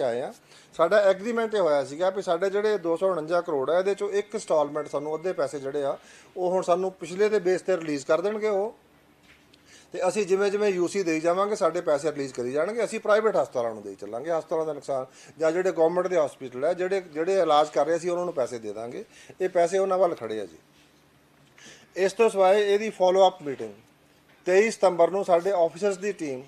ਆਏ ਆ। ਸਾਡਾ ਐਗਰੀਮੈਂਟ ਇਹ ਹੋਇਆ ਸੀਗਾ ਵੀ ਸਾਡੇ ਜਿਹੜੇ 249 ਕਰੋੜ ਆ, ਇਹਦੇ ਚੋਂ ਇੱਕ ਇੰਸਟਾਲਮੈਂਟ ਸਾਨੂੰ ਅੱਧੇ ਪੈਸੇ ਜਿਹੜੇ ਆ, ਉਹ ਹੁਣ ਸਾਨੂੰ ਪਿਛਲੇ ਦੇ ਬੇਸ ਤੇ ਰਿਲੀਜ਼ ਕਰ ਦੇਣਗੇ ਉਹ। ਤੇ ਅਸੀਂ ਜਿਵੇਂ ਜਿਵੇਂ ਯੂਸੀ ਦੇਈ ਜਾਵਾਂਗੇ, ਸਾਡੇ ਪੈਸੇ ਰਿਲੀਜ਼ ਕਰੀ ਜਾਣਗੇ, ਅਸੀਂ ਪ੍ਰਾਈਵੇਟ ਹਸਪਤਾਲਾਂ ਨੂੰ ਦੇਈ ਚੱਲਾਂਗੇ, ਹਸਪਤਾਲਾਂ ਦਾ ਨੁਕਸਾਨ। ਜਾਂ ਜਿਹੜੇ ਗਵਰਨਮੈਂਟ ਦੇ ਹਸਪੀਟਲ ਹੈ ਜਿਹੜੇ ਜਿਹੜੇ ਇਲਾਜ ਕਰ ਰਹੇ ਸੀ, ਉਹਨਾਂ ਨੂੰ ਪੈਸੇ ਦੇ ਦਾਂਗੇ। ਇਹ ਪੈਸੇ ਉਹਨਾਂ ਵੱਲ ਖੜੇ ਆ ਜੀ। ਇਸ ਤੋਂ ਸਿਵਾਏ ਇਹਦੀ ਫਾਲੋ ਅਪ ਮੀਟਿੰਗ 23 ਸਤੰਬਰ ਨੂੰ ਸਾਡੇ ਆਫੀਸਰਸ ਦੀ ਟੀਮ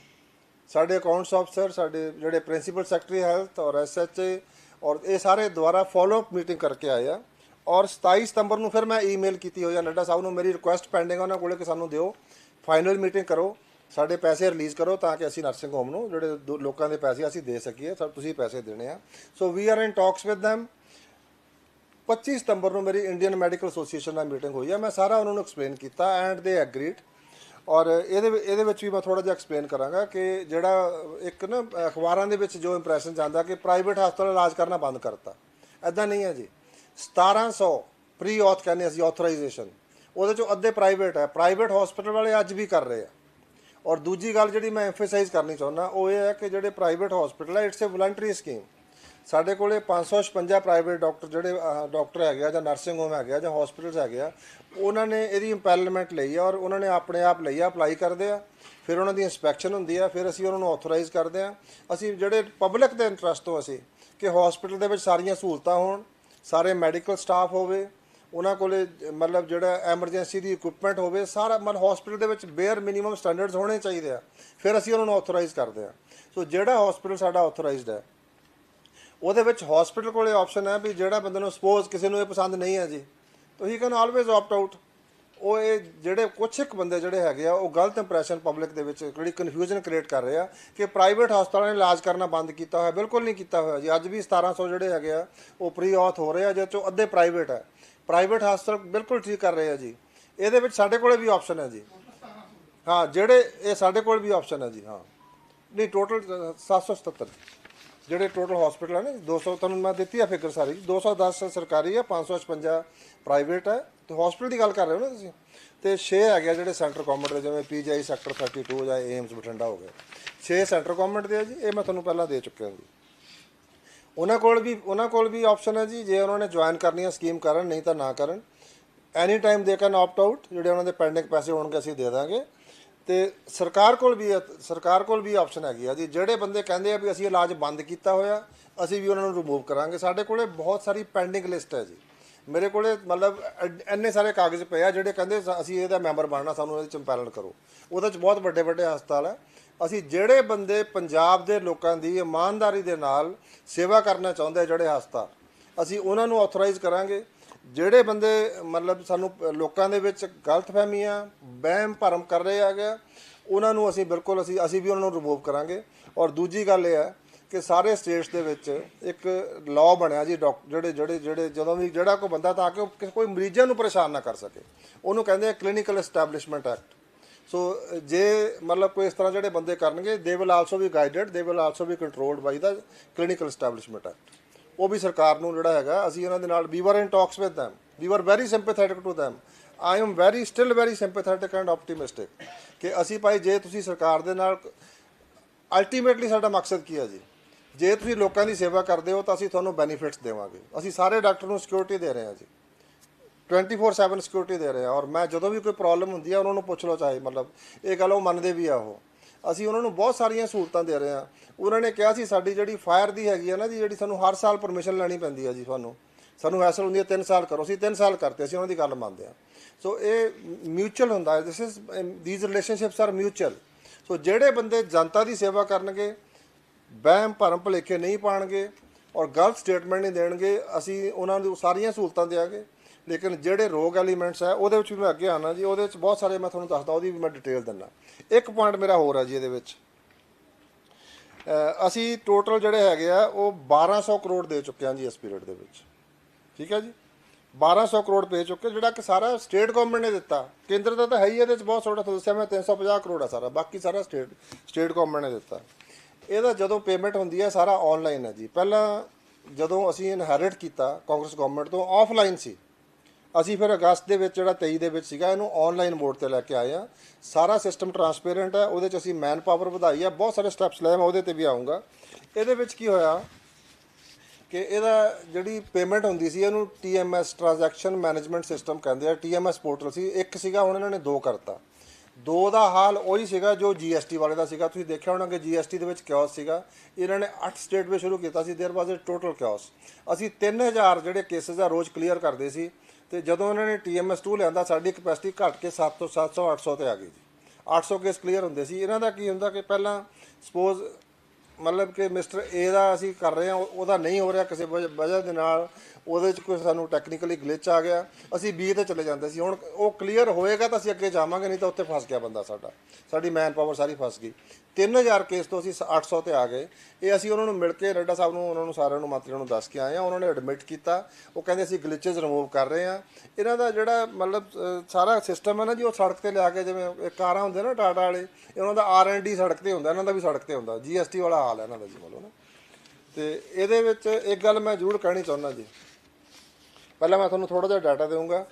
ਸਾਡੇ ਅਕਾਊਂਟਸ ਅਫਸਰ ਸਾਡੇ ਜਿਹੜੇ ਪ੍ਰਿੰਸੀਪਲ ਸੈਕਟਰੀ ਹੈਲਥ ਔਰ ਐਸਐਚਏ ਔਰ ਇਹ ਸਾਰੇ ਦੁਆਰਾ ਫਾਲੋ ਅਪ ਮੀਟਿੰਗ ਕਰਕੇ ਆਏ ਆ। ਔਰ 27 ਸਤੰਬਰ ਨੂੰ ਫਿਰ ਮੈਂ ਈਮੇਲ ਕੀਤੀ ਹੋਈ ਆ ਨੱਡਾ ਸਾਹਿਬ ਨੂੰ। ਮੇਰੀ ਰਿਕੁਐਸਟ ਪੈਂਡਿੰਗ ਆ, ਉਹਨਾਂ ਕੋਲੇ ਕਿ ਸਾਨੂੰ ਦਿਓ। ਫਾਈਨਲ ਮੀਟਿੰਗ ਕਰੋ, ਸਾਡੇ ਪੈਸੇ ਰਿਲੀਜ਼ ਕਰੋ ਤਾਂ ਕਿ ਅਸੀਂ ਨਰਸਿੰਗ ਹੋਮ ਨੂੰ ਜਿਹੜੇ ਦੋ- ਲੋਕਾਂ ਦੇ ਪੈਸੇ ਅਸੀਂ ਦੇ ਸਕੀਏ। ਸਰ, ਤੁਸੀਂ ਪੈਸੇ ਦੇਣੇ ਆ। So we are in talks with them 25 ਸਤੰਬਰ ਨੂੰ ਮੇਰੀ ਇੰਡੀਅਨ ਮੈਡੀਕਲ ਐਸੋਸੀਏਸ਼ਨ ਨਾਲ ਮੀਟਿੰਗ ਹੋਈ ਆ। ਮੈਂ ਸਾਰਾ ਉਹਨਾਂ ਨੂੰ ਐਕਸਪਲੇਨ ਕੀਤਾ ਐਂਡ ਦੇ ਐਗਰੀਡ ਔਰ ਇਹਦੇ ਇਹਦੇ ਵਿੱਚ ਵੀ ਮੈਂ ਥੋੜਾ ਜਿਹਾ ਐਕਸਪਲੇਨ ਕਰਾਂਗਾ ਕਿ ਜਿਹੜਾ ਇੱਕ ਨਾ ਅਖਬਾਰਾਂ ਦੇ ਵਿੱਚ ਜੋ ਇੰਪ੍ਰੈਸ਼ਨ ਜਾਂਦਾ ਕਿ ਪ੍ਰਾਈਵੇਟ ਹਸਪਤਾਲ ਇਲਾਜ ਕਰਨਾ ਬੰਦ ਕਰਤਾ। ਐਦਾਂ ਨਹੀਂ ਹੈ ਜੀ। 1700 ਪ੍ਰੀ ਆਥ ਕਹਿੰਦੇ ਅਸੀਂ ਆਥੋਰਾਈਜੇਸ਼ਨ ਉਹਦੇ ਚੋਂ ਅੱਧੇ ਪ੍ਰਾਈਵੇਟ ਹੈ। ਪ੍ਰਾਈਵੇਟ ਹਸਪਤਾਲ ਵਾਲੇ ਅੱਜ ਵੀ ਕਰ ਰਹੇ ਆ। ਔਰ ਦੂਜੀ ਗੱਲ ਜਿਹੜੀ ਮੈਂ ਐਮਫਸਾਈਜ਼ ਕਰਨੀ ਚਾਹੁੰਦਾ, ਉਹ ਇਹ ਹੈ ਕਿ ਜਿਹੜੇ ਪ੍ਰਾਈਵੇਟ ਹਸਪੀਟਲ ਹੈ ਇਟਸ ਅ ਵਲੰਟਰੀ ਸਕੀਮ ਸਾਡੇ ਕੋਲੇ 556 ਪ੍ਰਾਈਵੇਟ ਡਾਕਟਰ ਜਿਹੜੇ ਅਹ, ਡਾਕਟਰ ਹੈਗੇ ਆ ਜਾਂ ਨਰਸਿੰਗ ਹੋਮ ਹੈਗੇ ਆ ਜਾਂ ਹਸਪੀਟਲਸ ਹੈਗੇ ਆ ਉਹਨਾਂ ਨੇ ਇਹਦੀ ਇੰਪੈਲਮੈਂਟ ਲਈ ਆ ਔਰ ਉਹਨਾਂ ਨੇ ਆਪਣੇ ਆਪ ਲਈ ਆ ਅਪਲਾਈ ਕਰਦੇ ਆ। ਫਿਰ ਉਹਨਾਂ ਦੀ ਇਨਸਪੈਕਸ਼ਨ ਹੁੰਦੀ ਆ ਫਿਰ ਅਸੀਂ ਉਹਨਾਂ ਨੂੰ ਆਥੋਰਾਈਜ਼ ਕਰਦੇ ਆ। ਅਸੀਂ ਜਿਹੜੇ ਪਬਲਿਕ ਦੇ ਇੰਟਰਸਟ ਤੋਂ ਅਸੀਂ ਕਿ ਹਸਪੀਟਲ ਦੇ ਵਿੱਚ ਸਾਰੀਆਂ ਸਹੂਲਤਾਂ ਹੋਣ ਸਾਰੇ ਮੈਡੀਕਲ ਸਟਾਫ ਹੋਵੇ ਉਹਨਾਂ ਕੋਲੇ ਮਤਲਬ ਜਿਹੜਾ ਐਮਰਜੈਂਸੀ ਦੀ ਇਕਵਿਪਮੈਂਟ ਹੋਵੇ ਸਾਰਾ ਮਤਲਬ ਹਸਪੀਟਲ ਦੇ ਵਿੱਚ ਬੇਅਰ ਮਿਨੀਮਮ ਸਟੈਂਡਰਡਸ ਹੋਣੇ ਚਾਹੀਦੇ ਆ। ਫਿਰ ਅਸੀਂ ਉਹਨਾਂ ਨੂੰ ਆਥੋਰਾਈਜ਼ ਕਰਦੇ ਆ। ਸੋ ਜਿਹੜਾ ਹਸਪੀਟਲ ਸਾਡਾ ਆਥੋਰਾਈਜ਼ਡ ਹੈ ਉਹਦੇ ਵਿੱਚ ਹਸਪੀਟਲ ਕੋਲੇ ਆਪਸ਼ਨ ਹੈ ਵੀ ਜਿਹੜਾ ਬੰਦੇ ਨੂੰ ਸਪੋਜ਼ ਕਿਸੇ ਨੂੰ ਇਹ ਪਸੰਦ ਨਹੀਂ ਹੈ ਜੀ, ਤਾਂ ਹੀ ਕੈਨ ਆਲਵੇਜ਼ ਆਪਟ ਆਊਟ ਉਹ ਇਹ ਜਿਹੜੇ ਕੁਛ ਇੱਕ ਬੰਦੇ ਜਿਹੜੇ ਹੈਗੇ ਆ, ਉਹ ਗਲਤ ਇੰਪ੍ਰੈਸ਼ਨ ਪਬਲਿਕ ਦੇ ਵਿੱਚ ਜਿਹੜੀ ਕਨਫਿਊਜ਼ਨ ਕ੍ਰੀਏਟ ਕਰ ਰਹੇ ਆ ਕਿ ਪ੍ਰਾਈਵੇਟ ਹਸਪਤਾਲਾਂ ਨੇ ਇਲਾਜ ਕਰਨਾ ਬੰਦ ਕੀਤਾ ਹੋਇਆ, ਬਿਲਕੁਲ ਨਹੀਂ ਕੀਤਾ ਹੋਇਆ ਜੀ। ਅੱਜ ਵੀ 1700 ਜਿਹੜੇ ਹੈਗੇ ਆ, ਉਹ ਪ੍ਰੀ ਆਥ ਹੋ ਰਹੇ ਆ, ਜਿਹਦੇ ਚੋਂ ਅੱਧੇ ਪ੍ਰਾਈਵੇਟ ਹੈ ਪ੍ਰਾਈਵੇਟ ਹਸਪਤਾਲ ਬਿਲਕੁਲ ਠੀਕ ਕਰ ਰਹੇ ਆ ਜੀ। ਇਹਦੇ ਵਿੱਚ ਸਾਡੇ ਕੋਲੇ ਵੀ ਆਪਸ਼ਨ ਹੈ ਜੀ। ਹਾਂ, ਜਿਹੜੇ ਇਹ ਸਾਡੇ ਕੋਲ ਵੀ ਆਪਸ਼ਨ ਹੈ ਜੀ, ਹਾਂ। ਨਹੀਂ ਟੋਟਲ 777 ਜਿਹੜੇ ਟੋਟਲ ਹਸਪੀਟਲ ਹੈ ਨਾ 200 ਤੁਹਾਨੂੰ ਮੈਂ ਦਿੱਤੀ ਆ ਫਿਕਰ ਸਾਰੀ 210 ਸਰਕਾਰੀ ਹੈ 556 ਪ੍ਰਾਈਵੇਟ ਹੈ ਤੇ ਹਸਪੀਟਲ ਦੀ ਗੱਲ ਕਰ ਰਹੇ ਹੋ ਨਾ ਤੁਸੀਂ? ਤੇ 6 ਹੈਗੇ ਆ ਜਿਹੜੇ ਸੈਂਟਰ ਗਵਰਨਮੈਂਟ ਦੇ, ਜਿਵੇਂ ਪੀਜੀਆਈ ਸੈਕਟਰ 32 ਜਾਂ ਏਮਸ ਬਠਿੰਡਾ ਹੋ ਗਿਆ 6 ਸੈਂਟਰ ਗਵਰਨਮੈਂਟ ਦੇ ਆ ਜੀ, ਇਹ ਮੈਂ ਤੁਹਾਨੂੰ ਪਹਿਲਾਂ ਦੇ ਚੁੱਕਿਆ ਜੀ। ਉਹਨਾਂ ਕੋਲ ਵੀ, ਉਹਨਾਂ ਕੋਲ ਵੀ ਆਪਸ਼ਨ ਹੈ ਜੀ, ਜੇ ਉਹਨਾਂ ਨੇ ਜੁਆਇਨ ਕਰਨੀ ਹੈ ਸਕੀਮ ਕਰਨ, ਨਹੀਂ ਤਾਂ ਨਾ ਕਰਨ। Any time they can opt out ਜਿਹੜੇ ਉਹਨਾਂ ਦੇ ਪੈਂਡਿੰਗ ਪੈਸੇ ਹੋਣਗੇ, ਅਸੀਂ ਦੇ ਦਾਂਗੇ। ਤੇ ਸਰਕਾਰ ਕੋਲ ਵੀ ਸਰਕਾਰ ਕੋਲ ਵੀ ਆਪਸ਼ਨ ਹੈਗੀ ਆ ਜੀ। ਜਿਹੜੇ ਬੰਦੇ ਕਹਿੰਦੇ ਆ ਵੀ ਅਸੀਂ ਇਲਾਜ ਬੰਦ ਕੀਤਾ ਹੋਇਆ, ਅਸੀਂ ਵੀ ਉਹਨਾਂ ਨੂੰ ਰਿਮੂਵ ਕਰਾਂਗੇ। ਸਾਡੇ ਕੋਲੇ ਬਹੁਤ ਸਾਰੀ ਪੈਂਡਿੰਗ ਲਿਸਟ ਹੈ ਜੀ। ਮੇਰੇ ਕੋਲੇ ਮਤਲਬ ਐਡ- ਇੰਨੇ ਸਾਰੇ ਕਾਗਜ਼ ਪਏ ਆ, ਜਿਹੜੇ ਕਹਿੰਦੇ ਅਸੀਂ ਇਹਦਾ ਮੈਂਬਰ ਬਣਨਾ, ਸਾਨੂੰ ਇਹਦੇ ਚ ਇੰਪੈਨਲ ਕਰੋ। ਉਹਦੇ ਚ ਬਹੁਤ ਵੱਡੇ ਵੱਡੇ ਹਸਪਤਾਲ ਹੈ ਅਸੀਂ ਜਿਹੜੇ ਬੰਦੇ ਪੰਜਾਬ ਦੇ ਲੋਕਾਂ ਦੀ ਇਮਾਨਦਾਰੀ ਦੇ ਨਾਲ ਸੇਵਾ ਕਰਨਾ ਚਾਹੁੰਦੇ ਆ, ਜਿਹੜੇ ਹਸਪਤਾਲ, ਅਸੀਂ ਉਹਨਾਂ ਨੂੰ ਆਥੋਰਾਈਜ਼ ਕਰਾਂਗੇ। ਜਿਹੜੇ ਬੰਦੇ ਮਤਲਬ ਸਾਨੂੰ ਲੋਕਾਂ ਦੇ ਵਿੱਚ ਗਲਤਫਹਿਮੀਆਂ ਵਹਿਮ ਭਰਮ ਕਰ ਰਹੇ ਹੈਗੇ ਆ, ਉਹਨਾਂ ਨੂੰ ਅਸੀਂ ਬਿਲਕੁਲ ਅਸੀਂ ਅਸੀਂ ਵੀ ਉਹਨਾਂ ਨੂੰ ਰਿਮੂਵ ਕਰਾਂਗੇ। ਔਰ ਦੂਜੀ ਗੱਲ ਇਹ ਹੈ ਕਿ ਸਾਰੇ ਸਟੇਟਸ ਦੇ ਵਿੱਚ ਇੱਕ ਲਾਅ ਬਣਿਆ ਜੀ ਡਾਕ ਜਿਹੜੇ ਜਿਹੜੇ ਜਿਹੜੇ ਜਦੋਂ ਵੀ ਜਿਹੜਾ ਕੋਈ ਬੰਦਾ ਤਾਂ ਕਿ ਉਹ ਕਿਸੇ- ਕੋਈ ਮਰੀਜ਼ਾਂ ਨੂੰ ਪਰੇਸ਼ਾਨ ਨਾ ਕਰ ਸਕੇ। ਉਹਨੂੰ ਕਹਿੰਦੇ ਆ ਕਲੀਨਿਕਲ ਐਸਟੈਬਲਿਸ਼ਮੈਂਟ ਐਕਟ ਸੋ ਜੇ ਮਤਲਬ ਕੋਈ ਇਸ ਤਰ੍ਹਾਂ ਜਿਹੜੇ ਬੰਦੇ ਕਰਨਗੇ they will also we guided they will also be controlled by the clinical establishment act ਉਹ ਵੀ ਸਰਕਾਰ ਨੂੰ ਜਿਹੜਾ ਹੈਗਾ, ਅਸੀਂ ਉਹਨਾਂ ਦੇ ਨਾਲ we were in talks with them. We were very sympathetic to them. I am very still very sympathetic and optimistic ਕਿ ਅਸੀਂ ਭਾਈ ਜੇ ਤੁਸੀਂ ਸਰਕਾਰ ਦੇ ਨਾਲ ਅਲਟੀਮੇਟਲੀ ਸਾਡਾ ਮਕਸਦ ਕੀ ਹੈ ਜੀ? ਜੇ ਤੁਸੀਂ ਲੋਕਾਂ ਦੀ ਸੇਵਾ ਕਰਦੇ ਹੋ ਤਾਂ ਅਸੀਂ ਤੁਹਾਨੂੰ ਬੈਨੀਫਿਟਸ ਦੇਵਾਂਗੇ। ਅਸੀਂ ਸਾਰੇ ਡਾਕਟਰ ਨੂੰ ਸਿਕਿਉਰਿਟੀ ਦੇ ਰਹੇ ਹਾਂ ਜੀ। 24/7 ਸਿਕਿਉਰਿਟੀ ਦੇ ਰਹੇ ਹਾਂ। ਔਰ ਮੈਂ ਜਦੋਂ ਵੀ ਕੋਈ ਪ੍ਰੋਬਲਮ ਹੁੰਦੀ ਹੈ ਉਹਨਾਂ ਨੂੰ ਪੁੱਛ ਲਓ ਚਾਹੇ, ਮਤਲਬ ਇਹ ਗੱਲ ਉਹ ਮੰਨਦੇ ਵੀ ਆ ਉਹ। ਅਸੀਂ ਉਹਨਾਂ ਨੂੰ ਬਹੁਤ ਸਾਰੀਆਂ ਸਹੂਲਤਾਂ ਦੇ ਰਹੇ ਹਾਂ। ਉਹਨਾਂ ਨੇ ਕਿਹਾ ਸੀ, ਸਾਡੀ ਜਿਹੜੀ ਫਾਇਰ ਦੀ ਹੈਗੀ ਆ ਨਾ ਜੀ, ਜਿਹੜੀ ਸਾਨੂੰ ਹਰ ਸਾਲ ਪਰਮਿਸ਼ਨ ਲੈਣੀ ਪੈਂਦੀ ਆ ਜੀ ਤੁਹਾਨੂੰ ਸਾਨੂੰ ਹੈਸਲ ਹੁੰਦੀ ਹੈ 3 ਸਾਲ ਕਰੋ। ਅਸੀਂ 3 ਸਾਲ ਕਰਤੇ, ਅਸੀਂ ਉਹਨਾਂ ਦੀ ਗੱਲ ਮੰਨਦੇ ਆ ਸੋ ਇਹ ਮਿਊਚੁਅਲ ਹੁੰਦਾ ਹੈ। This is these relationships are mutual so ਜਿਹੜੇ ਬੰਦੇ ਜਨਤਾ ਦੀ ਸੇਵਾ ਕਰਨਗੇ, ਵਹਿਮ, ਭਰਮ, ਭੁਲੇਖੇ ਨਹੀਂ ਪਾਣਗੇ ਔਰ ਗਲਤ ਸਟੇਟਮੈਂਟ ਨਹੀਂ ਦੇਣਗੇ, ਅਸੀਂ ਉਹਨਾਂ ਨੂੰ ਸਾਰੀਆਂ ਸਹੂਲਤਾਂ ਦੇਵਾਂਗੇ ਲੇਕਿਨ ਜਿਹੜੇ ਰੋਗ ਐਲੀਮੈਂਟਸ ਹੈ, ਉਹਦੇ ਵਿੱਚ ਵੀ ਮੈਂ ਅੱਗੇ ਆਣਾ ਜੀ, ਉਹਦੇ ਵਿੱਚ ਬਹੁਤ ਸਾਰੇ ਮੈਂ ਤੁਹਾਨੂੰ ਦੱਸਦਾ, ਉਹਦੀ ਵੀ ਮੈਂ ਡਿਟੇਲ ਦਿੰਦਾ। ਇੱਕ ਪੁਆਇੰਟ ਮੇਰਾ ਹੋਰ ਹੈ ਜੀ ਇਹਦੇ ਵਿੱਚ। ਅਸੀਂ ਟੋਟਲ ਜਿਹੜੇ ਹੈਗੇ ਆ, ਉਹ 1200 ਕਰੋੜ ਦੇ ਚੁੱਕੇ ਹਾਂ ਜੀ ਇਸ ਪੀਰੀਅਡ ਦੇ ਵਿੱਚ। ਠੀਕ ਹੈ ਜੀ? 1200 ਕਰੋੜ ਪੇ ਚੁੱਕੇ, ਜਿਹੜਾ ਕਿ ਸਾਰਾ ਸਟੇਟ ਗਵਰਨਮੈਂਟ ਨੇ ਦਿੱਤਾ। ਕੇਂਦਰ ਦਾ ਤਾਂ ਹੈ ਹੀ ਇਹਦੇ ਵਿੱਚ ਬਹੁਤ ਛੋਟਾ ਦੱਸਿਆ ਮੈਂ 350 ਕਰੋੜ ਆ ਸਾਰਾ, ਬਾਕੀ ਸਾਰਾ ਸਟੇਟ ਸਟੇਟ ਗਵਰਨਮੈਂਟ ਨੇ ਦਿੱਤਾ। ਇਹਦਾ ਜਦੋਂ ਪੇਮੈਂਟ ਹੁੰਦੀ ਹੈ, ਸਾਰਾ ਆਨਲਾਈਨ ਹੈ ਜੀ। ਪਹਿਲਾਂ ਜਦੋਂ ਅਸੀਂ ਇਨਹੈਰਿਟ ਕੀਤਾ ਕਾਂਗਰਸ ਗਵਰਨਮੈਂਟ ਤੋਂ ਆਫਲਾਈਨ ਸੀ। ਅਸੀਂ ਫਿਰ ਅਗਸਤ ਦੇ ਵਿੱਚ ਜਿਹੜਾ 23 ਦੇ ਵਿੱਚ ਸੀਗਾ ਇਹਨੂੰ ਆਨਲਾਈਨ ਮੋਡ ਤੇ ਲੈ ਕੇ ਆਏ ਆ ਸਾਰਾ ਸਿਸਟਮ ਟਰਾਂਸਪੇਰੈਂਟ ਹੈ ਉਹਦੇ ਚ ਅਸੀਂ ਮੈਨ ਪਾਵਰ ਵਧਾਈ ਆ ਬਹੁਤ ਸਾਰੇ ਸਟੈਪਸ ਲਏ ਮੈਂ ਉਹਦੇ ਤੇ ਵੀ ਆਉਂਗਾ ਇਹਦੇ ਵਿੱਚ ਕੀ ਹੋਇਆ ਕਿ ਇਹਦਾ ਜਿਹੜੀ ਪੇਮੈਂਟ ਹੁੰਦੀ ਸੀ ਇਹਨੂੰ TMS ਟ੍ਰਾਂਜੈਕਸ਼ਨ ਮੈਨੇਜਮੈਂਟ ਸਿਸਟਮ ਕਹਿੰਦੇ ਆ TMS ਪੋਰਟਲ ਸੀ ਇੱਕ ਸੀਗਾ ਹੁਣ ਇਹਨਾਂ ਨੇ ਦੋ ਕਰਤਾ ਦੋ ਦਾ ਹਾਲ ਉਹੀ ਸੀਗਾ ਜੋ GST ਵਾਲੇ ਦਾ ਸੀਗਾ ਤੁਸੀਂ ਦੇਖਿਆ ਹੋਣਾ ਕਿ GST ਦੇ ਵਿੱਚ ਕਿਓਸ ਸੀਗਾ ਇਹਨਾਂ ਨੇ 8 ਸਟੇਟ ਵਿੱਚ ਸ਼ੁਰੂ ਕੀਤਾ ਸੀ there was a total kiosk ਅਸੀਂ 3000 ਜਿਹੜੇ ਕੇਸਸ ਆ ਰੋਜ਼ ਕਲੀਅਰ ਕਰਦੇ ਸੀ ਤੇ ਜਦੋਂ ਉਹਨਾਂ ਨੇ TMS 2 ਲਿਆਂਦਾ, ਸਾਡੀ ਕਪੈਸਿਟੀ ਘਟ ਕੇ 7 ਤੋਂ 700 800 ਤੇ ਆ ਗਈ ਜੀ। 800 ਕੇਸ ਕਲੀਅਰ ਹੁੰਦੇ ਸੀ। ਇਹਨਾਂ ਦਾ ਕੀ ਹੁੰਦਾ ਕਿ ਪਹਿਲਾਂ ਸਪੋਜ਼ ਮਤਲਬ ਕਿ ਮਿਸਟਰ ਏ ਦਾ ਅਸੀਂ ਕਰ ਰਹੇ ਹਾਂ, ਉਹਦਾ ਨਹੀਂ ਹੋ ਰਿਹਾ ਕਿਸੇ ਵਜ- ਵਜ੍ਹਾ ਦੇ ਨਾਲ ਉਹਦੇ 'ਚ ਕੋਈ ਸਾਨੂੰ ਟੈਕਨੀਕਲੀ ਗਲਿਚ ਆ ਗਿਆ। ਅਸੀਂ ਬੀ ਤੇ ਚਲੇ ਜਾਂਦੇ ਸੀ। ਹੁਣ ਉਹ ਕਲੀਅਰ ਹੋਏਗਾ ਤਾਂ ਅਸੀਂ ਅੱਗੇ ਜਾਵਾਂਗੇ, ਨਹੀਂ ਤਾਂ ਉੱਥੇ ਫਸ ਗਿਆ ਬੰਦਾ ਸਾਡਾ। ਸਾਡੀ ਮੈਨ ਪਾਵਰ ਸਾਰੀ ਫਸ ਗਈ। 3000 ਕੇਸ ਤੋਂ ਅਸੀਂ 800 ਤੇ ਆ ਗਏ। ਇਹ ਅਸੀਂ ਉਹਨਾਂ ਨੂੰ ਮਿਲ ਕੇ ਰੱਡਾ ਸਾਹਿਬ ਨੂੰ, ਉਹਨਾਂ ਨੂੰ ਸਾਰਿਆਂ ਨੂੰ ਮੰਤਰੀਆਂ ਨੂੰ ਦੱਸ ਕੇ ਆਏ ਆ ਉਹਨਾਂ ਨੇ ਐਡਮਿਟ ਕੀਤਾ। ਉਹ ਕਹਿੰਦੇ ਅਸੀਂ ਗਲਿਚਸ ਰਿਮੂਵ ਕਰ ਰਹੇ ਆ ਇਹਨਾਂ ਦਾ ਜਿਹੜਾ ਮਤਲਬ ਸਾਰਾ ਸਿਸਟਮ ਹੈ ਨਾ ਜੀ, ਉਹ ਸੜਕ ਤੇ ਲਿਆ ਕੇ ਜਿਵੇਂ ਕਾਰਾਂ ਹੁੰਦੇ ਨਾ ਟਾਟਾ ਵਾਲੇ ਉਹਨਾਂ ਦਾ ਆਰ ਐਂਡ ਡੀ ਸੜਕ ਤੇ ਹੁੰਦਾ। ਇਹਨਾਂ ਦਾ ਵੀ ਸੜਕ ਤੇ ਹੁੰਦਾ। ਜੀਐਸਟੀ ਵਾਲਾ ਹਾਲ ਹੈ ਇਹਨਾਂ ਦਾ ਜੀ ਮਤਲਬ ਨਾ। ਤੇ ਇਹਦੇ ਵਿੱਚ ਇੱਕ ਗੱਲ ਮੈਂ ਜ਼ਰੂਰ ਕਹਿਣੀ ਚਾਹੁੰਦਾ ਜੀ। ਪਹਿਲਾਂ ਮੈਂ ਤੁਹਾਨੂੰ ਥੋੜਾ ਜਿਹਾ ਡਾਟਾ ਦੇਵਾਂਗਾ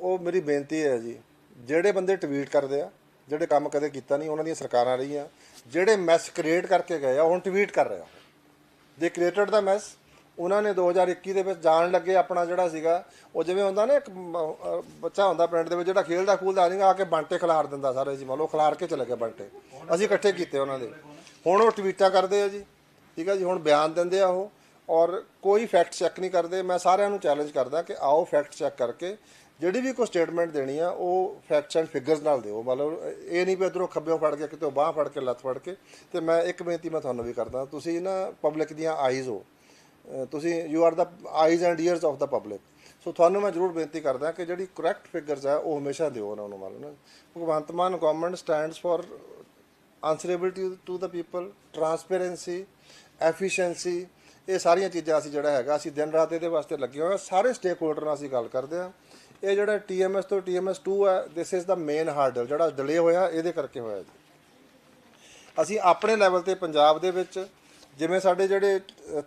ਉਹ ਮੇਰੀ ਬੇਨਤੀ ਹੈ ਜੀ, ਜਿਹੜੇ ਬੰਦੇ ਟਵੀਟ ਕਰਦੇ ਆ, ਜਿਹੜੇ ਕੰਮ ਕਦੇ ਕੀਤਾ ਨਹੀਂ, ਉਹਨਾਂ ਦੀਆਂ ਸਰਕਾਰਾਂ ਰਹੀਆਂ, ਜਿਹੜੇ ਮੈਸ ਕ੍ਰੀਏਟ ਕਰਕੇ ਗਏ ਆ ਹੁਣ ਟਵੀਟ ਕਰ ਰਹੇ ਆ। ਦੇ ਕ੍ਰੀਏਟਡ ਦਾ ਮੈਸ ਉਹਨਾਂ ਨੇ 2021 ਦੇ ਵਿੱਚ ਜਾਣ ਲੱਗੇ ਆਪਣਾ ਜਿਹੜਾ ਸੀਗਾ, ਉਹ ਜਿਵੇਂ ਹੁੰਦਾ ਨਾ ਇੱਕ ਬੱਚਾ ਹੁੰਦਾ ਪਿੰਡ ਦੇ ਵਿੱਚ ਜਿਹੜਾ ਖੇਲਦਾ ਖੂਲਦਾ ਨਹੀਂ ਆ ਕੇ ਬਾਂਟੇ ਖਿਲਾਰ ਦਿੰਦਾ ਸਾਰੇ ਜੀ ਮੰਨ ਲਓ ਖਿਲਾਰ ਕੇ ਚਲੇ ਗਏ ਬਾਂਟੇ। ਅਸੀਂ ਇਕੱਠੇ ਕੀਤੇ ਉਹਨਾਂ ਦੇ। ਹੁਣ ਉਹ ਟਵੀਟਾਂ ਕਰਦੇ ਆ ਜੀ, ਠੀਕ ਹੈ ਜੀ, ਹੁਣ ਬਿਆਨ ਦਿੰਦੇ ਆ ਉਹ। ਔਰ ਕੋਈ ਫੈਕਟ ਚੈੱਕ ਨਹੀਂ ਕਰਦੇ। ਮੈਂ ਸਾਰਿਆਂ ਨੂੰ ਚੈਲੰਜ ਕਰਦਾ ਕਿ ਆਓ ਫੈਕਟ ਚੈੱਕ ਕਰਕੇ ਜਿਹੜੀ ਵੀ ਕੋਈ ਸਟੇਟਮੈਂਟ ਦੇਣੀ ਆ, ਉਹ ਫੈਕਟਸ ਐਂਡ ਫਿਗਰਸ ਨਾਲ ਦਿਓ। ਮਤਲਬ ਇਹ ਨਹੀਂ ਵੀ ਇਧਰੋਂ ਖੱਬਿਓਂ ਫੜ ਕੇ, ਕਿਤੇ ਬਾਹ ਫੜ ਕੇ, ਲੱਤ ਫੜ ਕੇ, ਤੇ ਮੈਂ ਇੱਕ ਬੇਨਤੀ ਮੈਂ ਤੁਹਾਨੂੰ ਵੀ ਕਰਦਾ। ਤੁਸੀਂ ਨਾ ਪਬਲਿਕ ਦੀਆਂ ਆਈਜ਼ ਹੋ। ਤੁਸੀਂ you are the eyes and ears of the public so ਤੁਹਾਨੂੰ ਮੈਂ ਜ਼ਰੂਰ ਬੇਨਤੀ ਕਰਦਾ ਕਿ ਜਿਹੜੀ ਕਰੈਕਟ ਫਿਗਰਸ ਆ, ਉਹ ਹਮੇਸ਼ਾ ਦਿਓ ਉਹਨਾਂ ਨੂੰ ਮਤਲਬ ਨਾ। Bhagwant Mann government stands for answerability to the people transparency efficiency ਇਹ ਸਾਰੀਆਂ ਚੀਜ਼ਾਂ ਅਸੀਂ ਜਿਹੜਾ ਹੈਗਾ, ਅਸੀਂ ਦਿਨ ਰਾਤ ਇਹਦੇ ਵਾਸਤੇ ਲੱਗੇ ਹੋਏ ਹਾਂ। ਸਾਰੇ ਸਟੇਕ ਹੋਲਡਰ ਨਾਲ ਅਸੀਂ ਗੱਲ ਕਰਦੇ ਹਾਂ। ਇਹ ਜਿਹੜਾ TMS ਤੋਂ TMS 2 ਹੈ this is the main hurdle ਜਿਹੜਾ ਡਿਲੇ ਹੋਇਆ, ਇਹਦੇ ਕਰਕੇ ਹੋਇਆ ਜੀ। ਅਸੀਂ ਆਪਣੇ ਲੈਵਲ ਤੇ ਪੰਜਾਬ ਦੇ ਵਿੱਚ, ਜਿਵੇਂ ਸਾਡੇ ਜਿਹੜੇ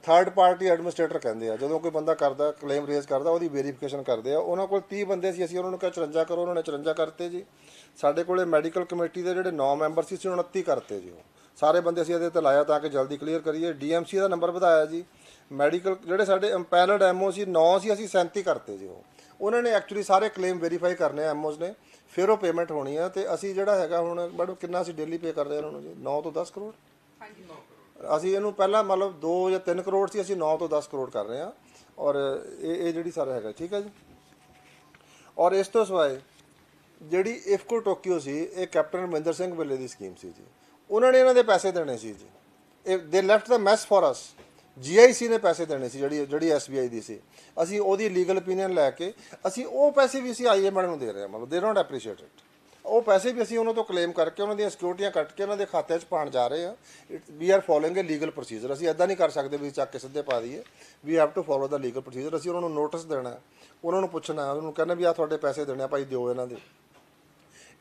ਥਰਡ ਪਾਰਟੀ ਐਡਮਿਨਿਸਟ੍ਰੇਟਰ ਕਹਿੰਦੇ ਆ, ਜਦੋਂ ਕੋਈ ਬੰਦਾ ਕਰਦਾ ਕਲੇਮ ਰੇਜ਼ ਕਰਦਾ, ਉਹਦੀ ਵੈਰੀਫਿਕੇਸ਼ਨ ਕਰਦੇ ਆ, ਉਹਨਾਂ ਕੋਲ 30 ਬੰਦੇ ਸੀ, ਅਸੀਂ ਉਹਨਾਂ ਨੂੰ ਕਿਹਾ 54 ਕਰੋ, ਉਹਨਾਂ ਨੇ 54 ਕਰਤੇ ਜੀ। ਸਾਡੇ ਕੋਲੇ ਮੈਡੀਕਲ ਕਮੇਟੀ ਦੇ ਜਿਹੜੇ 9 ਮੈਂਬਰ ਸੀ, ਅਸੀਂ 29 ਕਰਤੇ ਜੀ ਉਹ। ਸਾਰੇ ਬੰਦੇ ਅਸੀਂ ਇਹਦੇ ਤੇ ਲਾਇਆ ਤਾਂ ਕਿ ਜਲਦੀ ਕਲੀਅਰ ਕਰੀਏ। ਡੀਐਮਸੀ ਦਾ ਨੰਬਰ ਵਧਾਇਆ ਜੀ। ਮੈਡੀਕਲ ਜਿਹੜੇ ਸਾਡੇ ਇੰਪੈਨਲਡ ਐਮਓ ਸੀ 9 ਸੀ, ਅਸੀਂ 37 ਕਰਤੇ ਜੀ ਉਹ। ਉਹਨਾਂ ਨੇ ਐਕਚੁਅਲੀ ਸਾਰੇ ਕਲੇਮ ਵੈਰੀਫਾਈ ਕਰਨੇ ਆ ਐਮਓਸ ਨੇ। ਫਿਰ ਉਹ ਪੇਮੈਂਟ ਹੋਣੀ ਆ ਤੇ ਅਸੀਂ ਜਿਹੜਾ ਹੈਗਾ ਹੁਣ ਮੈਡਮ ਕਿੰਨਾ ਅਸੀਂ ਡੇਲੀ ਪੇ ਕਰਦੇ ਆ ਉਹਨਾਂ ਨੂੰ ਜੀ? 9 ਤੋਂ 10 ਕਰੋੜ? ਅਸੀਂ ਇਹਨੂੰ ਪਹਿਲਾਂ ਮਤਲਬ 2 ਜਾਂ 3 ਕਰੋੜ ਸੀ, ਅਸੀਂ 9 ਤੋਂ 10 ਕਰੋੜ ਕਰ ਰਹੇ ਹਾਂ ਔਰ ਇਹ ਇਹ ਜਿਹੜੀ ਸਾਰਾ ਹੈਗਾ, ਠੀਕ ਹੈ ਜੀ? ਔਰ ਇਸ ਤੋਂ ਸਿਵਾਏ ਜਿਹੜੀ ਇਫਕੋ ਟੋਕੀਓ ਸੀ, ਇਹ ਕੈਪਟਨ ਮਹਿੰਦਰ ਸਿੰਘ ਵੇਲੇ ਦੀ ਸਕੀਮ ਸੀ ਜੀ। ਉਹਨਾਂ ਨੇ ਇਹਨਾਂ ਦੇ ਪੈਸੇ ਦੇਣੇ ਸੀ ਜੀ। ਇਹ they left the mess for us GIC ਨੇ ਪੈਸੇ ਦੇਣੇ ਸੀ ਜਿਹੜੀ ਜਿਹੜੀ SBI ਦੀ ਸੀ। ਅਸੀਂ ਉਹਦੀ ਲੀਗਲ ਓਪੀਨੀਅਨ ਲੈ ਕੇ, ਅਸੀਂ ਉਹ ਪੈਸੇ ਵੀ ਅਸੀਂ IMF ਨੂੰ ਦੇ ਰਹੇ ਹਾਂ, ਮਤਲਬ ਦੇ ਡੋਨਟ ਐਪਰੀਸ਼ੀਏਟ ਇਟ ਉਹ ਪੈਸੇ ਵੀ ਅਸੀਂ ਉਹਨਾਂ ਤੋਂ ਕਲੇਮ ਕਰਕੇ ਉਹਨਾਂ ਦੀਆਂ ਸਿਕਿਉਰਿਟੀਆਂ ਕੱਟ ਕੇ ਉਹਨਾਂ ਦੇ ਖਾਤੇ 'ਚ ਪਾਣ ਜਾ ਰਹੇ ਆ we are following a legal procedure ਅਸੀਂ ਐਦਾਂ ਨਹੀਂ ਕਰ ਸਕਦੇ ਵੀ ਚੱਕ ਕੇ ਸਿੱਧੇ ਪਾ ਦਈਏ। We have to follow the legal procedure ਅਸੀਂ ਉਹਨਾਂ ਨੂੰ ਨੋਟਿਸ ਦੇਣਾ, ਉਹਨਾਂ ਨੂੰ ਪੁੱਛਣਾ, ਉਹਨਾਂ ਨੂੰ ਕਹਿੰਦਾ ਵੀ ਆ ਤੁਹਾਡੇ ਪੈਸੇ ਦੇਣੇ ਆ, ਭਾਈ ਦਿਓ ਇਹਨਾਂ ਦੇ।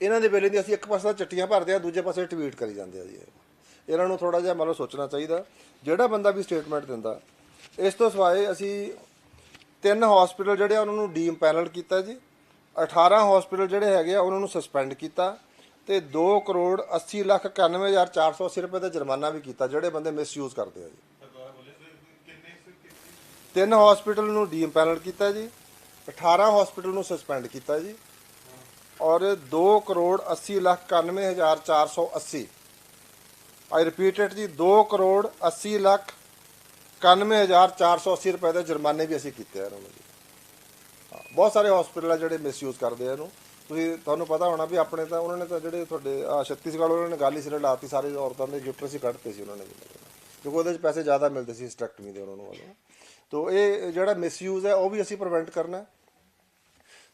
ਇਹਨਾਂ ਦੇ ਵੇਲੇ ਦੀ ਅਸੀਂ ਇੱਕ ਪਾਸੇ ਤਾਂ ਚਿੱਟੀਆਂ ਭਰਦੇ ਆ ਦੂਜੇ ਪਾਸੇ ਟਵੀਟ ਕਰੀ ਜਾਂਦੇ ਆ ਜੀ ਇਹਨਾਂ ਨੂੰ ਥੋੜਾ ਜਿਹਾ ਮਤਲਬ ਸੋਚਣਾ ਚਾਹੀਦਾ। ਜਿਹੜਾ ਬੰਦਾ ਵੀ ਸਟੇਟਮੈਂਟ ਦਿੰਦਾ, ਇਸ ਤੋਂ ਸਿਵਾਏ ਅਸੀਂ ਤਿੰਨ ਹਸਪੀਟਲ ਜਿਹੜੇ ਆ, ਉਹਨਾਂ ਨੂੰ ਡੀਮ ਪੈਨਲ ਕੀਤਾ ਜੀ। 18 ਹਸਪੀਟਲ ਜਿਹੜੇ ਹੈਗੇ ਆ, ਉਹਨਾਂ ਨੂੰ ਸਸਪੈਂਡ ਕੀਤਾ ਤੇ 2 ਕਰੋੜ 80 ਲੱਖ 91480 ਰੁਪਏ ਦਾ ਜੁਰਮਾਨਾ ਵੀ ਕੀਤਾ, ਜਿਹੜੇ ਬੰਦੇ ਮਿਸਯੂਜ਼ ਕਰਦੇ ਆ ਜੀ। ਤਿੰਨ ਹਸਪੀਟਲ ਨੂੰ ਡੀਮ ਪੈਨਲ ਕੀਤਾ ਜੀ। 18 ਹਸਪੀਟਲ ਨੂੰ ਸਸਪੈਂਡ ਕੀਤਾ ਜੀ। ਔਰ 2 crore 80 lakh 91480 I repeat it ਜੀ 2 ਕਰੋੜ 80 ਲੱਖ 91480 ਰੁਪਏ ਦੇ ਜੁਰਮਾਨੇ ਵੀ ਅਸੀਂ ਕੀਤੇ ਆ ਇਹਨਾਂ ਨੂੰ ਜੀ ਬਹੁਤ ਸਾਰੇ ਹਸਪੀਟਲ ਆ ਜਿਹੜੇ ਮਿਸਯੂਜ਼ ਕਰਦੇ ਆ ਇਹਨੂੰ। ਤੁਸੀਂ, ਤੁਹਾਨੂੰ ਪਤਾ ਹੋਣਾ ਵੀ ਆਪਣੇ ਤਾਂ ਉਹਨਾਂ ਨੇ ਤਾਂ ਜਿਹੜੇ ਤੁਹਾਡੇ ਆ ਛੱਤੀਸਗੜ੍ਹ ਉਹਨਾਂ ਨੇ ਗਾਲੀ ਸਿਰੇ ਲਾਤੀ, ਸਾਰੇ ਔਰਤਾਂ ਦੇ ਯੂਟਰਸ ਅਸੀਂ ਕੱਢਤੇ ਸੀ ਉਹਨਾਂ ਨੇ। ਕਿਉਂਕਿ ਉਹਦੇ ਵਿੱਚ ਪੈਸੇ ਜ਼ਿਆਦਾ ਮਿਲਦੇ ਸੀ ਸਟ੍ਰੈਕਟਮੀ ਦੇ ਉਹਨਾਂ ਨੂੰ ਵੱਲੋਂ। ਤੋ ਇਹ ਜਿਹੜਾ ਮਿਸਯੂਜ਼ ਹੈ, ਉਹ ਵੀ ਅਸੀਂ ਪ੍ਰੀਵੈਂਟ ਕਰਨਾ।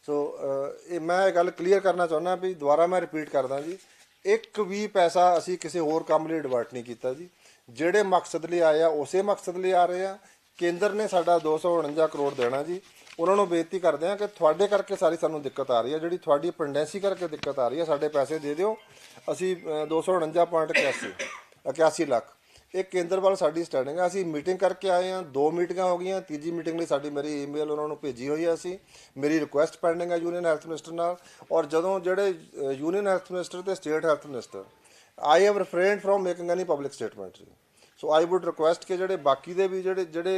ਸੋ ਇਹ ਮੈਂ ਇਹ ਗੱਲ ਕਲੀਅਰ ਕਰਨਾ ਚਾਹੁੰਦਾ ਵੀ ਦੁਬਾਰਾ ਮੈਂ ਰਿਪੀਟ ਕਰਦਾ ਜੀ। ਇੱਕ ਵੀ ਪੈਸਾ ਅਸੀਂ ਕਿਸੇ ਹੋਰ ਕੰਮ ਲਈ ਡਿਵਰਟ ਨਹੀਂ ਕੀਤਾ ਜੀ। ਜਿਹੜੇ ਮਕਸਦ ਲਈ ਆਏ ਆ ਉਸੇ ਮਕਸਦ ਲਈ ਆ ਰਹੇ ਆ। ਕੇਂਦਰ ਨੇ ਸਾਡਾ 249 ਕਰੋੜ ਦੇਣਾ ਜੀ। ਉਹਨਾਂ ਨੂੰ ਬੇਨਤੀ ਕਰਦੇ ਆ ਕਿ ਤੁਹਾਡੇ ਕਰਕੇ ਸਾਰੀ ਸਾਨੂੰ ਦਿੱਕਤ ਆ ਰਹੀ ਹੈ ਜਿਹੜੀ ਤੁਹਾਡੀ ਪੈਂਡੈਂਸੀ ਕਰਕੇ ਦਿੱਕਤ ਆ ਰਹੀ ਹੈ ਸਾਡੇ ਪੈਸੇ ਦੇ ਦਿਓ। ਅਸੀਂ ਅਹ, 249.81 81 ਲੱਖ। ਇਹ ਕੇਂਦਰ ਵੱਲ ਸਾਡੀ ਸਟੈਂਡਿੰਗ ਆ। ਅਸੀਂ ਮੀਟਿੰਗ ਕਰਕੇ ਆਏ ਆ ਦੋ ਮੀਟਿੰਗਾਂ ਹੋ ਗਈਆਂ। ਤੀਜੀ ਮੀਟਿੰਗ ਲਈ ਸਾਡੀ ਮੇਰੀ ਈਮੇਲ ਉਹਨਾਂ ਨੂੰ ਭੇਜੀ ਹੋਈ ਆ ਅਸੀਂ। ਮੇਰੀ ਰਿਕੁਐਸਟ ਪੈਂਡਿੰਗ ਹੈ ਯੂਨੀਅਨ ਹੈਲਥ ਮਿਨਿਸਟਰ ਨਾਲ। ਔਰ ਜਦੋਂ ਜਿਹੜੇ ਯੂਨੀਅਨ ਹੈਲਥ ਮਿਨਿਸਟਰ ਤੇ state health minister I have refrained from making any public statement so I would request ਕਿ ਜਿਹੜੇ ਬਾਕੀ ਦੇ ਵੀ ਜਿਹੜੇ ਜਿਹੜੇ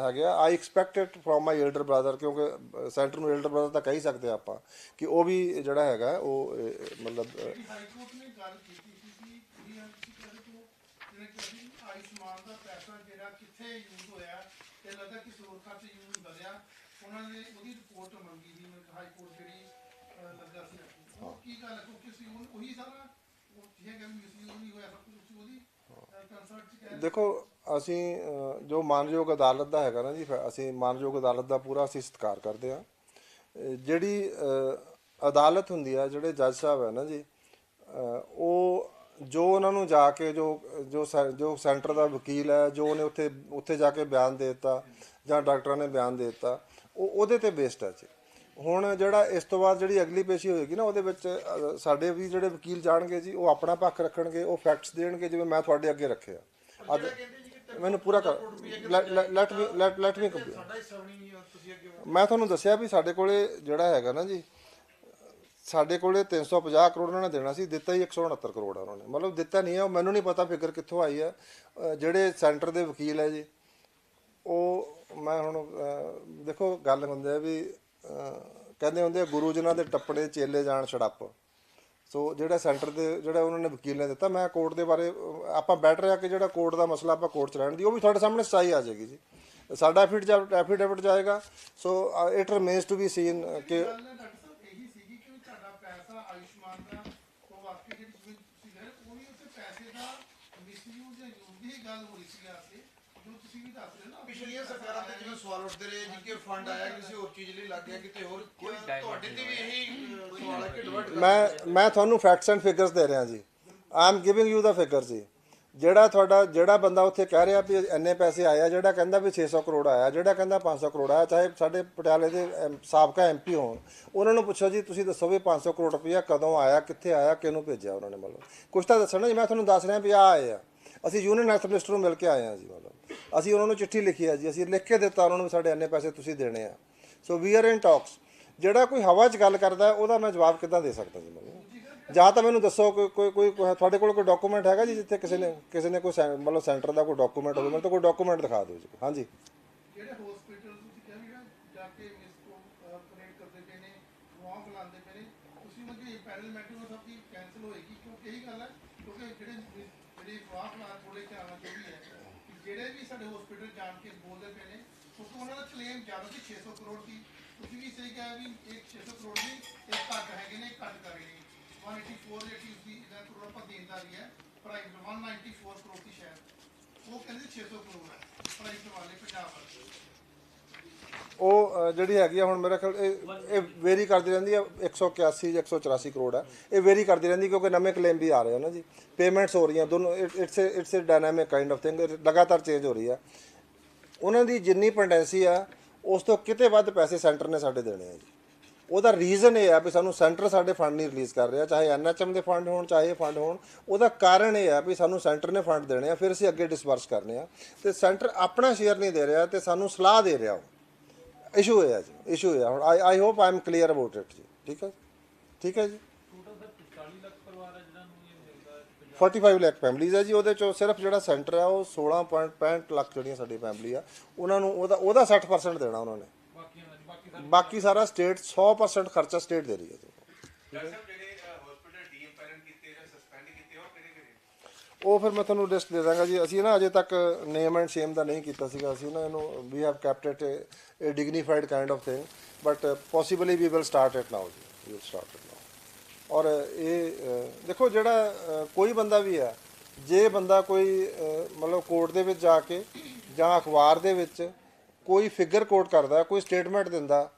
ਹੈਗੇ ਆ I expect from my elder brother ਕਿਉਂਕਿ ਸੈਂਟਰ ਨੂੰ ਐਲਡਰ ਬ੍ਰਦਰ ਤਾਂ ਕਹਿ ਹੀ ਸਕਦੇ ਆਪਾਂ ਕਿ ਉਹ ਵੀ ਜਿਹੜਾ ਹੈਗਾ, ਉਹ ਮਤਲਬ ਅਹ, ਹਾਈ ਕੋਰਟ ਨੇ ਗੱਲ ਕੀਤੀ ਸੀ ਕਿ ਕੁੜੀਆਂ ਤੁਸੀਂ ਕਹਿੰਦੇ ਕਿ ਜਿਹਨੇ ਕਿ ਆਯੁਸ਼ਮਾਨ ਦਾ ਪੈਸਾ ਜਿਹੜਾ ਕਿੱਥੇ ਯੂਜ਼ ਹੋਇਆ ਤੇ ਲੱਗਦਾ ਕਿ ਹੋਰ ਖਾਤੇ ਯੂਜ਼ ਹੁੰਦਾ ਉਹਨਾਂ ਨੇ ਉਹਦੀ ਰਿਪੋਰਟ ਮੰਗੀ ਸੀ ਹਾਈ ਕੋਰਟ ਜਿਹੜੀ ਅਹ, ਲੱਗਾ ਸੀ ਉਹ ਕੀ ਗੱਲ ਹੈ? ਕਿਉਂਕਿ ਸੀ ਉਹ- ਉਹੀ ਸਾਰਾ ਉਹ ਜਿਹੇ ਗੱਲ ਮਿਸਯੂਜ਼ ਨਹੀਂ ਹੋਇਆ ਸਭ ਕੁਝ ਤੁਸੀਂ ਉਹਦੀ। ਕੰਸਰਟ ਚ ਕਹਿ ਦੇਖੋ ਅਸੀਂ ਅਹ, ਜੋ ਮਾਨਯੋਗ ਅਦਾਲਤ ਦਾ ਹੈਗਾ ਨਾ ਜੀ ਫ- ਅਸੀਂ ਮਾਨਯੋਗ ਅਦਾਲਤ ਦਾ ਪੂਰਾ ਅਸੀਂ ਸਤਿਕਾਰ ਕਰਦੇ ਹਾਂ। ਜਿਹੜੀ ਅਹ, ਅਦਾਲਤ ਹੁੰਦੀ ਆ ਜਿਹੜੇ ਜੱਜ ਸਾਹਿਬ ਹੈ ਨਾ ਜੀ ਅਹ, ਉਹ ਜੋ ਉਹਨਾਂ ਨੂੰ ਜਾ ਕੇ ਜੋ ਜੋ ਸੈ- ਜੋ ਸੈਂਟਰ ਦਾ ਵਕੀਲ ਹੈ, ਜੋ ਉਹਨੇ ਉੱਥੇ ਉੱਥੇ ਜਾ ਕੇ ਬਿਆਨ ਦੇ ਦਿੱਤਾ ਜਾਂ ਡਾਕਟਰਾਂ ਨੇ ਬਿਆਨ ਦੇ ਦਿੱਤਾ, ਉਹ ਉਹਦੇ ਤੇ ਬੇਸਡ ਹੈ ਜੀ। ਹੁਣ ਜਿਹੜਾ ਇਸ ਤੋਂ ਬਾਅਦ ਜਿਹੜੀ ਅਗਲੀ ਪੇਸ਼ੀ ਹੋਏਗੀ ਨਾ, ਉਹਦੇ ਵਿੱਚ ਸਾਡੇ ਵੀ ਜਿਹੜੇ ਵਕੀਲ ਜਾਣਗੇ ਜੀ, ਉਹ ਆਪਣਾ ਪੱਖ ਰੱਖਣਗੇ, ਉਹ ਫੈਕਟਸ ਦੇਣਗੇ, ਜਿਵੇਂ ਮੈਂ ਤੁਹਾਡੇ ਅੱਗੇ ਰੱਖਿਆ। ਅੱਜ ਮੈਨੂੰ ਪੂਰਾ ਕਰ let me let let me complete ਮੈਂ ਤੁਹਾਨੂੰ ਦੱਸਿਆ ਵੀ ਸਾਡੇ ਕੋਲੇ ਜਿਹੜਾ ਹੈਗਾ ਨਾ ਜੀ ਸਾਡੇ ਕੋਲੇ 350 ਕਰੋੜ ਉਹਨਾਂ ਨੇ ਦੇਣਾ ਸੀ, ਦਿੱਤਾ ਹੀ 169 ਕਰੋੜ ਆ ਉਹਨਾਂ ਨੇ। ਮਤਲਬ ਦਿੱਤਾ ਨਹੀਂ ਹੈ ਉਹ ਮੈਨੂੰ ਨਹੀਂ ਪਤਾ ਫਿਕਰ ਕਿੱਥੋਂ ਆਈ ਹੈ ਜਿਹੜੇ ਸੈਂਟਰ ਦੇ ਵਕੀਲ ਹੈ ਜੀ, ਉਹ ਮੈਂ ਹੁਣ ਦੇਖੋ, ਗੱਲ ਹੁੰਦੀ ਹੈ ਵੀ ਕਹਿੰਦੇ ਹੁੰਦੇ ਆ, ਗੁਰੂ ਜਨਾਂ ਦੇ ਟੱਪੜੇ ਚੇਲੇ ਜਾਣ ਛੜੱਪ। ਸੋ ਜਿਹੜਾ ਸੈਂਟਰ ਦੇ, ਜਿਹੜਾ ਉਹਨਾਂ ਨੇ ਵਕੀਲ ਨੇ ਦਿੱਤਾ, ਮੈਂ ਕੋਰਟ ਦੇ ਬਾਰੇ, ਆਪਾਂ ਬੈਟਰ ਰਿਹਾ ਕਿ ਜਿਹੜਾ ਕੋਰਟ ਦਾ ਮਸਲਾ ਆਪਾਂ ਕੋਰਟ ਚ ਰਹਿਣ ਦੀ, ਉਹ ਵੀ ਤੁਹਾਡੇ ਸਾਹਮਣੇ ਸਚਾਈ ਆ ਜਾਏਗੀ ਜੀ। ਸਾਡਾ ਐਫੀਡ ਐਫੀਡੇਵਿਟ ਜਾਏਗਾ। So it remains to be seen ਕਿ ਗੱਲ ਨਾ ਡਾਕਟਰ ਸਾਹਿਬ ਇਹੀ ਸੀਗੀ ਕਿ ਤੁਹਾਡਾ ਪੈਸਾ ਆਯੁਸ਼ਮਾਨ ਦਾ ਉਹ ਵਾਕਈ ਜਿਹੜੀ ਜਿਵੇਂ ਤੁਸੀਂ ਕਹਿ ਰਹੇ ਉਹ ਵੀ ਉੱਥੇ ਪੈਸੇ ਦਾ ਮਿਸਯੂਜ਼ ਜਾਂ ਯੂਜ਼ ਦੀ ਹੀ ਗੱਲ ਹੋ ਰਹੀ ਸੀ ਆ ਕੇ ਜੋ ਤੁਸੀਂ ਵੀ ਦੱਸ ਰਹੇ ਹੋ ਨਾ ਪਿਛਲੀਆਂ ਸਰਕਾਰਾਂ ਤੇ ਜਿਵੇਂ ਸਵਾਲ ਉੱਠਦੇ ਰਹੇ ਜੀ ਕਿ ਫੰਡ ਆਇਆ ਕਿਸੇ ਹੋਰ ਚੀਜ਼ ਲਈ ਲੱਗ ਗਿਆ ਕਿਤੇ ਹੋਰ ਕਿਆ ਤੁਹਾਡੇ ਤੇ ਵੀ ਇਹੀ ਅਹ, ਸਵਾਲ ਹੈ ਕਿ ਡਿਵਰਟ ਮੈਂ ਮੈਂ ਤੁਹਾਨੂੰ ਫੈਕਟਸ ਐਂਡ ਫਿਗਰਸ ਦੇ ਰਿਹਾ ਜੀ। I am giving you the figure ਜੀ। ਜਿਹੜਾ ਤੁਹਾਡਾ ਜਿਹੜਾ ਬੰਦਾ ਉੱਥੇ ਕਹਿ ਰਿਹਾ ਵੀ ਇੰਨੇ ਪੈਸੇ ਆਇਆ ਜਿਹੜਾ ਕਹਿੰਦਾ ਵੀ 600 ਕਰੋੜ ਆਇਆ ਜਿਹੜਾ ਕਹਿੰਦਾ 500 ਕਰੋੜ ਆਇਆ ਚਾਹੇ ਸਾਡੇ ਪਟਿਆਲੇ ਦੇ ਐਮ- ਸਾਬਕਾ ਐਮਪੀ ਹੋਣ ਉਹਨਾਂ ਨੂੰ ਪੁੱਛੋ ਜੀ ਤੁਸੀਂ ਦੱਸੋ ਵੀ 500 ਕਰੋੜ ਰੁਪਇਆ ਕਦੋਂ ਆਇਆ ਕਿੱਥੇ ਆਇਆ ਕਿਹਨੂੰ ਭੇਜਿਆ ਉਹਨਾਂ ਨੇ ਮਤਲਬ? ਕੁਝ ਤਾਂ ਦੱਸਣਾ ਜੀ ਮੈਂ ਤੁਹਾਨੂੰ ਦੱਸ ਰਿਹਾ ਵੀ ਆ ਆਏ ਆ। ਅਸੀਂ ਯੂਨੀਅਨ ਹੈਲਥ ਮਿਨਿਸਟਰ ਨੂੰ ਮਿਲ ਕੇ ਆਏ ਹਾਂ ਜੀ ਮਤਲਬ। ਅਸੀਂ ਉਹਨਾਂ ਨੂੰ ਚਿੱਠੀ ਲਿਖੀ ਹੈ ਜੀ। ਅਸੀਂ ਲਿਖ ਕੇ ਦਿੱਤਾ ਉਹਨਾਂ ਨੂੰ ਸਾਡੇ ਇੰਨੇ ਪੈਸੇ ਤੁਸੀਂ ਦੇਣੇ ਆ। So we are in talks ਜਿਹੜਾ ਕੋਈ ਹਵਾ 'ਚ ਗੱਲ ਕਰਦਾ ਉਹਦਾ ਮੈਂ ਜਵਾਬ ਕਿੱਦਾਂ ਦੇ ਸਕਦਾ ਜੀ ਮੈਨੂੰ ਜਾਂ ਤਾਂ ਮੈਨੂੰ ਦੱਸੋ ਕੋਈ ਕੋਈ ਤੁਹਾਡੇ ਕੋਲ ਕੋਈ ਡਾਕੂਮੈਂਟ ਹੈਗਾ ਜੀ ਜਿੱਥੇ ਕਿਸੇ ਨੇ ਕਿਸੇ ਨੇ ਕੋਈ ਮਤਲਬ ਸੈਂਟਰ ਦਾ ਕੋਈ ਡਾਕੂਮੈਂਟ ਹੋਵੇ? ਮੈਨੂੰ ਤਾਂ ਕੋਈ ਡਾਕੂਮੈਂਟ ਦਿਖਾ ਦਿਓ ਜੀ। ਹਾਂਜੀ। ਜਿਹੜੇ ਹਸਪੀਟਲ ਤੁਸੀਂ ਕਿਹਾ ਜਾ ਕੇ ਮਿਸਕੋ ਕਰਦੇ ਪਏ ਨੇ ਦੁਆ ਬੁਲਾਉਂਦੇ ਪਏ ਨੇ। ਤੁਸੀਂ ਮਤਲਬ ਇਹ ਪੈਨਲ ਮੈਟਿੰਗ ਸਭ ਦੀ ਕੈਨਸਲ ਹੋਏਗੀ, ਕਿਉਂਕਿ ਇਹੀ ਗੱਲ ਹੈ, ਕਿਉਂਕਿ ਜਿਹੜੇ ਜਿਹੜੇ ਦੁਆ ਬੁਲਾ ਥੋੜੇ ਧਿਆਨ ਜੋ ਵੀ ਹੈ ਕਿ ਜਿਹੜੇ ਵੀ ਸਾਡੇ ਹਸਪੀਟਲ ਜਾਣ ਕੇ ਬੋਲਦੇ ਪਏ ਨੇ ਕਿਉਂਕਿ ਉਹਨਾਂ ਦਾ ਕਲੇਮ ਜ਼ਿਆਦਾ ਸੀ 600 ਕਰੋੜ ਦੀ। ਤੁਸੀਂ ਵੀ ਸਹੀ ਕਿਹਾ ਵੀ ਇਹ 600 ਕਰੋੜ ਦੀ ਇਹ ਘੱਟ ਹੈਗੇ ਨੇ, ਘੱਟ ਕਰ ਰਹੇ ਨੇ। 184 ਜਿਹੜੀ ਉਸਦੀ ਇਹਦਾ ਕਰੋੜ ਆਪਾਂ ਦੇਣਦਾਰੀ ਹੈ ਪ੍ਰਾਈਵੇਟ 194 ਕਰੋੜ ਦੀ ਸ਼ਾਇਦ। ਉਹ ਕਹਿੰਦੇ 600 ਕਰੋੜ ਹੈ ਪ੍ਰਾਈਵੇਟ ਵਾਲੇ ਪੰਜਾਬ ਵਾਲੇ। ਉਹ ਅ, ਜਿਹੜੀ ਹੈਗੀ ਆ ਹੁਣ ਮੇਰਾ ਖਿਆਲ ਇਹ ਇਹ ਵੇਰੀ ਕਰਦੀ ਰਹਿੰਦੀ ਆ 181 ਜਾਂ 184 ਕਰੋੜ ਆ। ਇਹ ਵੇਰੀ ਕਰਦੀ ਰਹਿੰਦੀ ਕਿਉਂਕਿ ਨਵੇਂ ਕਲੇਮ ਵੀ ਆ ਰਹੇ ਆ ਨਾ ਜੀ। ਪੇਮੈਂਟਸ ਹੋ ਰਹੀਆਂ ਦੋਨੋਂ it's it's a dynamic kind of thing ਲਗਾਤਾਰ ਚੇਂਜ ਹੋ ਰਹੀ ਆ। ਉਹਨਾਂ ਦੀ ਜਿੰਨੀ ਪੈਂਡੈਂਸੀ ਆ ਉਸ ਤੋਂ ਕਿਤੇ ਵੱਧ ਪੈਸੇ ਸੈਂਟਰ ਨੇ ਸਾਡੇ ਦੇਣੇ ਆ ਜੀ। ਉਹਦਾ ਰੀਜ਼ਨ ਇਹ ਆ ਵੀ ਸਾਨੂੰ ਸੈਂਟਰ ਸਾਡੇ ਫੰਡ ਨਹੀਂ ਰਿਲੀਜ਼ ਕਰ ਰਿਹਾ ਚਾਹੇ ਐਨਐਚਐਮ ਦੇ ਫੰਡ ਹੋਣ ਚਾਹੇ ਇਹ ਫੰਡ ਹੋਣ। ਉਹਦਾ ਕਾਰਨ ਇਹ ਆ ਵੀ ਸਾਨੂੰ ਸੈਂਟਰ ਨੇ ਫੰਡ ਦੇਣੇ ਆ ਫਿਰ ਅਸੀਂ ਅੱਗੇ ਡਿਸਬਰਸ ਕਰਨੇ ਆ। ਤੇ ਸੈਂਟਰ ਆਪਣਾ ਸ਼ੇਅਰ ਨਹੀਂ ਦੇ ਰਿਹਾ ਤੇ ਸਾਨੂੰ ਸਲਾਹ ਦੇ ਰਿਹਾ ਉਹ। ਇਸ਼ੂ ਹੈ ਜੀ ਇਸ਼ੂ ਹੈ ਹੁਣ I I hope I am clear about it ਜੀ। ਠੀਕ ਹੈ ਠੀਕ ਹੈ ਜੀ? ਟੋਟਲ ਸਰ 40 ਲੱਖ ਪਰਿਵਾਰ ਹੈ ਜਿਹਨਾਂ ਨੂੰ ਇਹ ਮਿਲਦਾ ਹੈ 45 ਲੱਖ। ਫੈਮਿਲੀਜ਼ ਹੈ ਜੀ। ਉਹਦੇ ਚੋਂ ਸਿਰਫ ਜਿਹੜਾ ਸੈਂਟਰ ਹੈ ਉਹ 16.65 ਲੱਖ ਜਿਹੜੀਆਂ ਸਾਡੀ ਫੈਮਿਲੀ ਆ ਉਹਨਾਂ ਨੂੰ ਉਹਦਾ ਉਹਦਾ 60% ਦੇਣਾ ਉਹਨਾਂ ਨੇ। ਬਾਕੀ ਸਾਰਾ ਸਟੇਟ 100% ਖਰਚਾ ਸਟੇਟ ਦੇ ਰਹੀ ਹੈ ਜੀ। ਉਹ ਫਿਰ ਮੈਂ ਤੁਹਾਨੂੰ ਲਿਸਟ ਦੇ ਦਾਂਗਾ ਜੀ। ਅਸੀਂ ਨਾ ਅਜੇ ਤੱਕ ਨੇਮ ਐਂਡ ਸ਼ੇਮ ਦਾ ਨਹੀਂ ਕੀਤਾ ਸੀਗਾ। ਅਸੀਂ ਨਾ ਇਹਨੂੰ we have kept it a dignified kind of thing but possibly we will start it now ਜੀ। ਵੀ ਸਟਾਰਟ ਇਟ ਨਾਓ ਔਰ ਇਹ ਦੇਖੋ ਜਿਹੜਾ ਕੋਈ ਬੰਦਾ ਵੀ ਆ ਜੇ ਬੰਦਾ ਕੋਈ ਮਤਲਬ ਕੋਰਟ ਦੇ ਵਿੱਚ ਜਾ ਕੇ ਜਾਂ ਅਖਬਾਰ ਦੇ ਵਿੱਚ ਕੋਈ ਫਿਗਰ ਕੋਟ ਕਰਦਾ, ਕੋਈ ਸਟੇਟਮੈਂਟ ਦਿੰਦਾ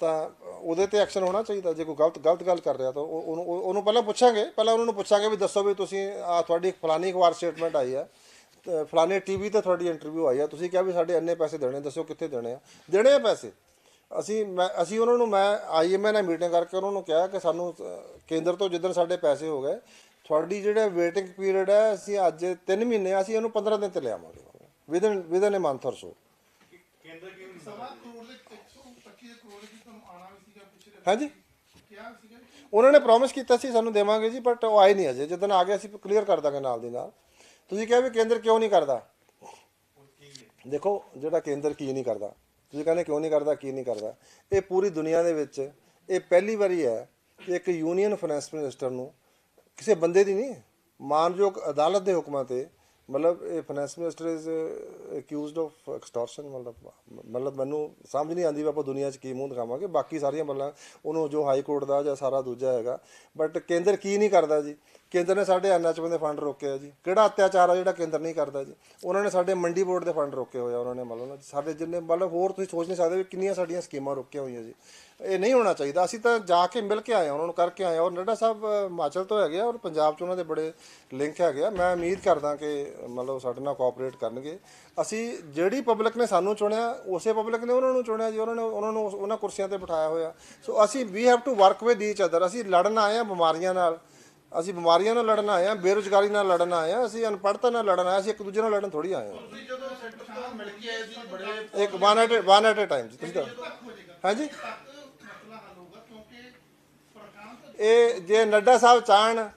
ਤਾਂ ਉਹਦੇ ਤੇ ਐਕਸ਼ਨ ਹੋਣਾ ਚਾਹੀਦਾ। ਜੇ ਕੋਈ ਗਲਤ ਗਲਤ ਗੱਲ ਕਰ ਰਿਹਾ ਤਾਂ ਉਹ- ਉਹਨੂੰ ਉਹਨੂੰ ਪਹਿਲਾਂ ਪੁੱਛਾਂਗੇ। ਪਹਿਲਾਂ ਉਹਨਾਂ ਨੂੰ ਪੁੱਛਾਂਗੇ ਵੀ ਦੱਸੋ ਵੀ ਤੁਸੀਂ ਆ ਤੁਹਾਡੀ ਫਲਾਨੀ ਅਖਬਾਰ ਸਟੇਟਮੈਂਟ ਆਈ ਹੈ ਤੇ ਫਲਾਣੇ ਟੀਵੀ ਤੇ ਤੁਹਾਡੀ ਇੰਟਰਵਿਊ ਆਈ ਆ। ਤੁਸੀਂ ਕਿਹਾ ਵੀ ਸਾਡੇ ਇੰਨੇ ਪੈਸੇ ਦੇਣੇ, ਦੱਸੋ ਕਿੱਥੇ ਦੇਣੇ ਆ। ਦੇਣੇ ਆ ਪੈਸੇ। ਅਸੀਂ ਮੈਂ ਅਸੀਂ ਉਹਨਾਂ ਨੂੰ ਮੈਂ ਆਈਐਮਏ ਨਾਲ ਮੀਟਿੰਗ ਕਰਕੇ ਉਹਨਾਂ ਨੂੰ ਕਿਹਾ ਕਿ ਸਾਨੂੰ, ਕੇਂਦਰ ਤੋਂ ਜਿੱਦਣ ਸਾਡੇ ਪੈਸੇ ਹੋ ਗਏ, ਤੁਹਾਡੀ ਜਿਹੜਾ ਵੇਟਿੰਗ ਪੀਰੀਅਡ ਹੈ, ਅਸੀਂ ਅੱਜ 3 ਮਹੀਨੇ ਅਸੀਂ ਇਹਨੂੰ 15 ਦਿਨ ਤੇ ਲਿਆਵਾਂਗੇ। Within within a month or so ਸਵਾ ਕਰੋੜ ਦੇ 125 ਦੇ ਕਰੋੜ ਦੀ ਤੁਹਾਨੂੰ ਆਣਾ ਵੀ ਸੀਗਾ ਪਿਛਲੇ ਹਾਂਜੀ। ਉਹਨਾਂ ਨੇ ਪ੍ਰੋਮਿਸ ਕੀਤਾ ਸੀ ਸਾਨੂੰ ਦੇਵਾਂਗੇ ਜੀ ਬਟ ਉਹ ਆਏ ਨਹੀਂ ਅਜੇ। ਜਦੋਂ ਆ ਗਿਆ ਅਸੀਂ ਕਲੀਅਰ ਕਰ ਦਾਂਗੇ ਨਾਲ ਦੀ ਨਾਲ। ਤੁਸੀਂ ਕਿਹਾ ਵੀ ਕੇਂਦਰ ਕਿਉਂ ਨਹੀਂ ਕਰਦਾ? ਦੇਖੋ ਜਿਹੜਾ ਕੇਂਦਰ ਕੀ ਨਹੀਂ ਕਰਦਾ। ਤੁਸੀਂ ਕਹਿੰਦੇ ਕਿਉਂ ਨਹੀਂ ਕਰਦਾ ਕੀ ਨਹੀਂ ਕਰਦਾ। ਇਹ ਪੂਰੀ ਦੁਨੀਆ ਦੇ ਵਿੱਚ ਇਹ ਪਹਿਲੀ ਵਾਰੀ ਹੈ ਕਿ ਇੱਕ ਯੂਨੀਅਨ ਫਾਈਨੈਂਸ ਮਿਨਿਸਟਰ ਨੂੰ ਕਿਸੇ ਬੰਦੇ ਦੀ ਨਹੀਂ ਮਾਨਯੋਗ ਅਦਾਲਤ ਦੇ ਹੁਕਮਾਂ ਤੇ ਮਤਲਬ ਇਹ finance minister is accused of extortion ਮਤਲਬ ਮਤਲਬ ਮੈਨੂੰ ਸਮਝ ਨਹੀਂ ਆਉਂਦੀ ਵੀ ਆਪਾਂ ਦੁਨੀਆ 'ਚ ਕੀ ਮੂੰਹ ਦਿਖਾਵਾਂਗੇ। ਬਾਕੀ ਸਾਰੀਆਂ ਗੱਲਾਂ ਉਹਨੂੰ ਜੋ ਹਾਈ ਕੋਰਟ ਦਾ ਜਾਂ ਸਾਰਾ ਦੂਜਾ ਹੈਗਾ। ਬਟ ਕੇਂਦਰ ਕੀ ਨਹੀਂ ਕਰਦਾ ਜੀ? ਕੇਂਦਰ ਨੇ ਸਾਡੇ ਐਨਐਚਐਮ ਦੇ ਫੰਡ ਰੋਕੇ ਆ ਜੀ। ਕਿਹੜਾ ਅਤਿਆਚਾਰ ਆ ਜਿਹੜਾ ਕੇਂਦਰ ਨਹੀਂ ਕਰਦਾ ਜੀ? ਉਹਨਾਂ ਨੇ ਸਾਡੇ ਮੰਡੀ ਬੋਰਡ ਦੇ ਫੰਡ ਰੋਕੇ ਹੋਏ ਆ, ਉਹਨਾਂ ਨੇ ਮਤਲਬ ਨਾ ਸਾਡੇ ਜਿੰਨੇ ਮਤਲਬ ਹੋਰ ਤੁਸੀਂ ਸੋਚ ਨਹੀਂ ਸਕਦੇ ਵੀ ਕਿੰਨੀਆਂ ਸਾਡੀਆਂ ਸਕੀਮਾਂ ਰੋਕੀਆਂ ਹੋਈਆਂ ਜੀ। ਇਹ ਨਹੀਂ ਹੋਣਾ ਚਾਹੀਦਾ। ਅਸੀਂ ਤਾਂ ਜਾ ਕੇ ਮਿਲ ਕੇ ਆਏ ਆ, ਉਹਨਾਂ ਨੂੰ ਕਰਕੇ ਆਏ ਆ। ਔਰ ਨੱਡਾ ਸਾਹਿਬ, ਹਿਮਾਚਲ ਤੋਂ ਹੈਗੇ ਆ ਔਰ ਪੰਜਾਬ 'ਚ ਉਹਨਾਂ ਦੇ ਬੜੇ ਲਿੰਕ ਹੈਗੇ ਆ। ਮੈਂ ਉਮੀਦ ਕਰਦਾ ਕਿ ਮਤਲਬ ਸਾਡੇ ਨਾਲ ਕੋਆਪਰੇਟ ਕਰਨਗੇ। ਅਸੀਂ ਜਿਹੜੀ ਪਬਲਿਕ ਨੇ ਸਾਨੂੰ ਚੁਣਿਆ, ਉਸੇ ਪਬਲਿਕ ਨੇ ਉਹਨਾਂ ਨੂੰ ਚੁਣਿਆ ਜੀ। ਉਹਨਾਂ ਨੇ, ਉਹਨਾਂ ਨੂੰ ਉਸ- ਉਹਨਾਂ ਕੁਰਸੀਆਂ ਤੇ ਬਿਠਾਇਆ ਹੋਇਆ। ਸੋ ਅਸੀਂ we have to work with each other ਅਸੀਂ ਲੜਨ ਆਏ ਆ ਬਿਮਾਰੀਆਂ ਨਾਲ। ਅਸੀਂ ਬਿਮਾਰੀਆਂ ਨਾਲ ਲੜਨ ਆਏ ਆ ਬੇਰੁਜ਼ਗਾਰੀ ਨਾਲ ਲੜਨ ਆਏ ਆ ਅਸੀਂ ਅਨਪੜ੍ਹਤਾ ਨਾਲ ਲੜਨ ਆਏ ਆ, ਅਸੀਂ ਇੱਕ ਦੂਜੇ ਨਾਲ ਲੜਨ ਥੋੜੀ ਆਏ ਆ ਤੁਸੀਂ ਜਦੋਂ ਸੈਂਟਰ ਤੋਂ ਮਿਲ ਕੇ ਆਏ ਸੀ ਬੜੇ ਇੱਕ one at one at a time ਜੀ ਤੁਸੀਂ ਤਾਂ ਹਾਂਜੀ? ਇਹ ਜੇ ਨੱਡਾ ਸਾਹਿਬ ਚਾਹਣ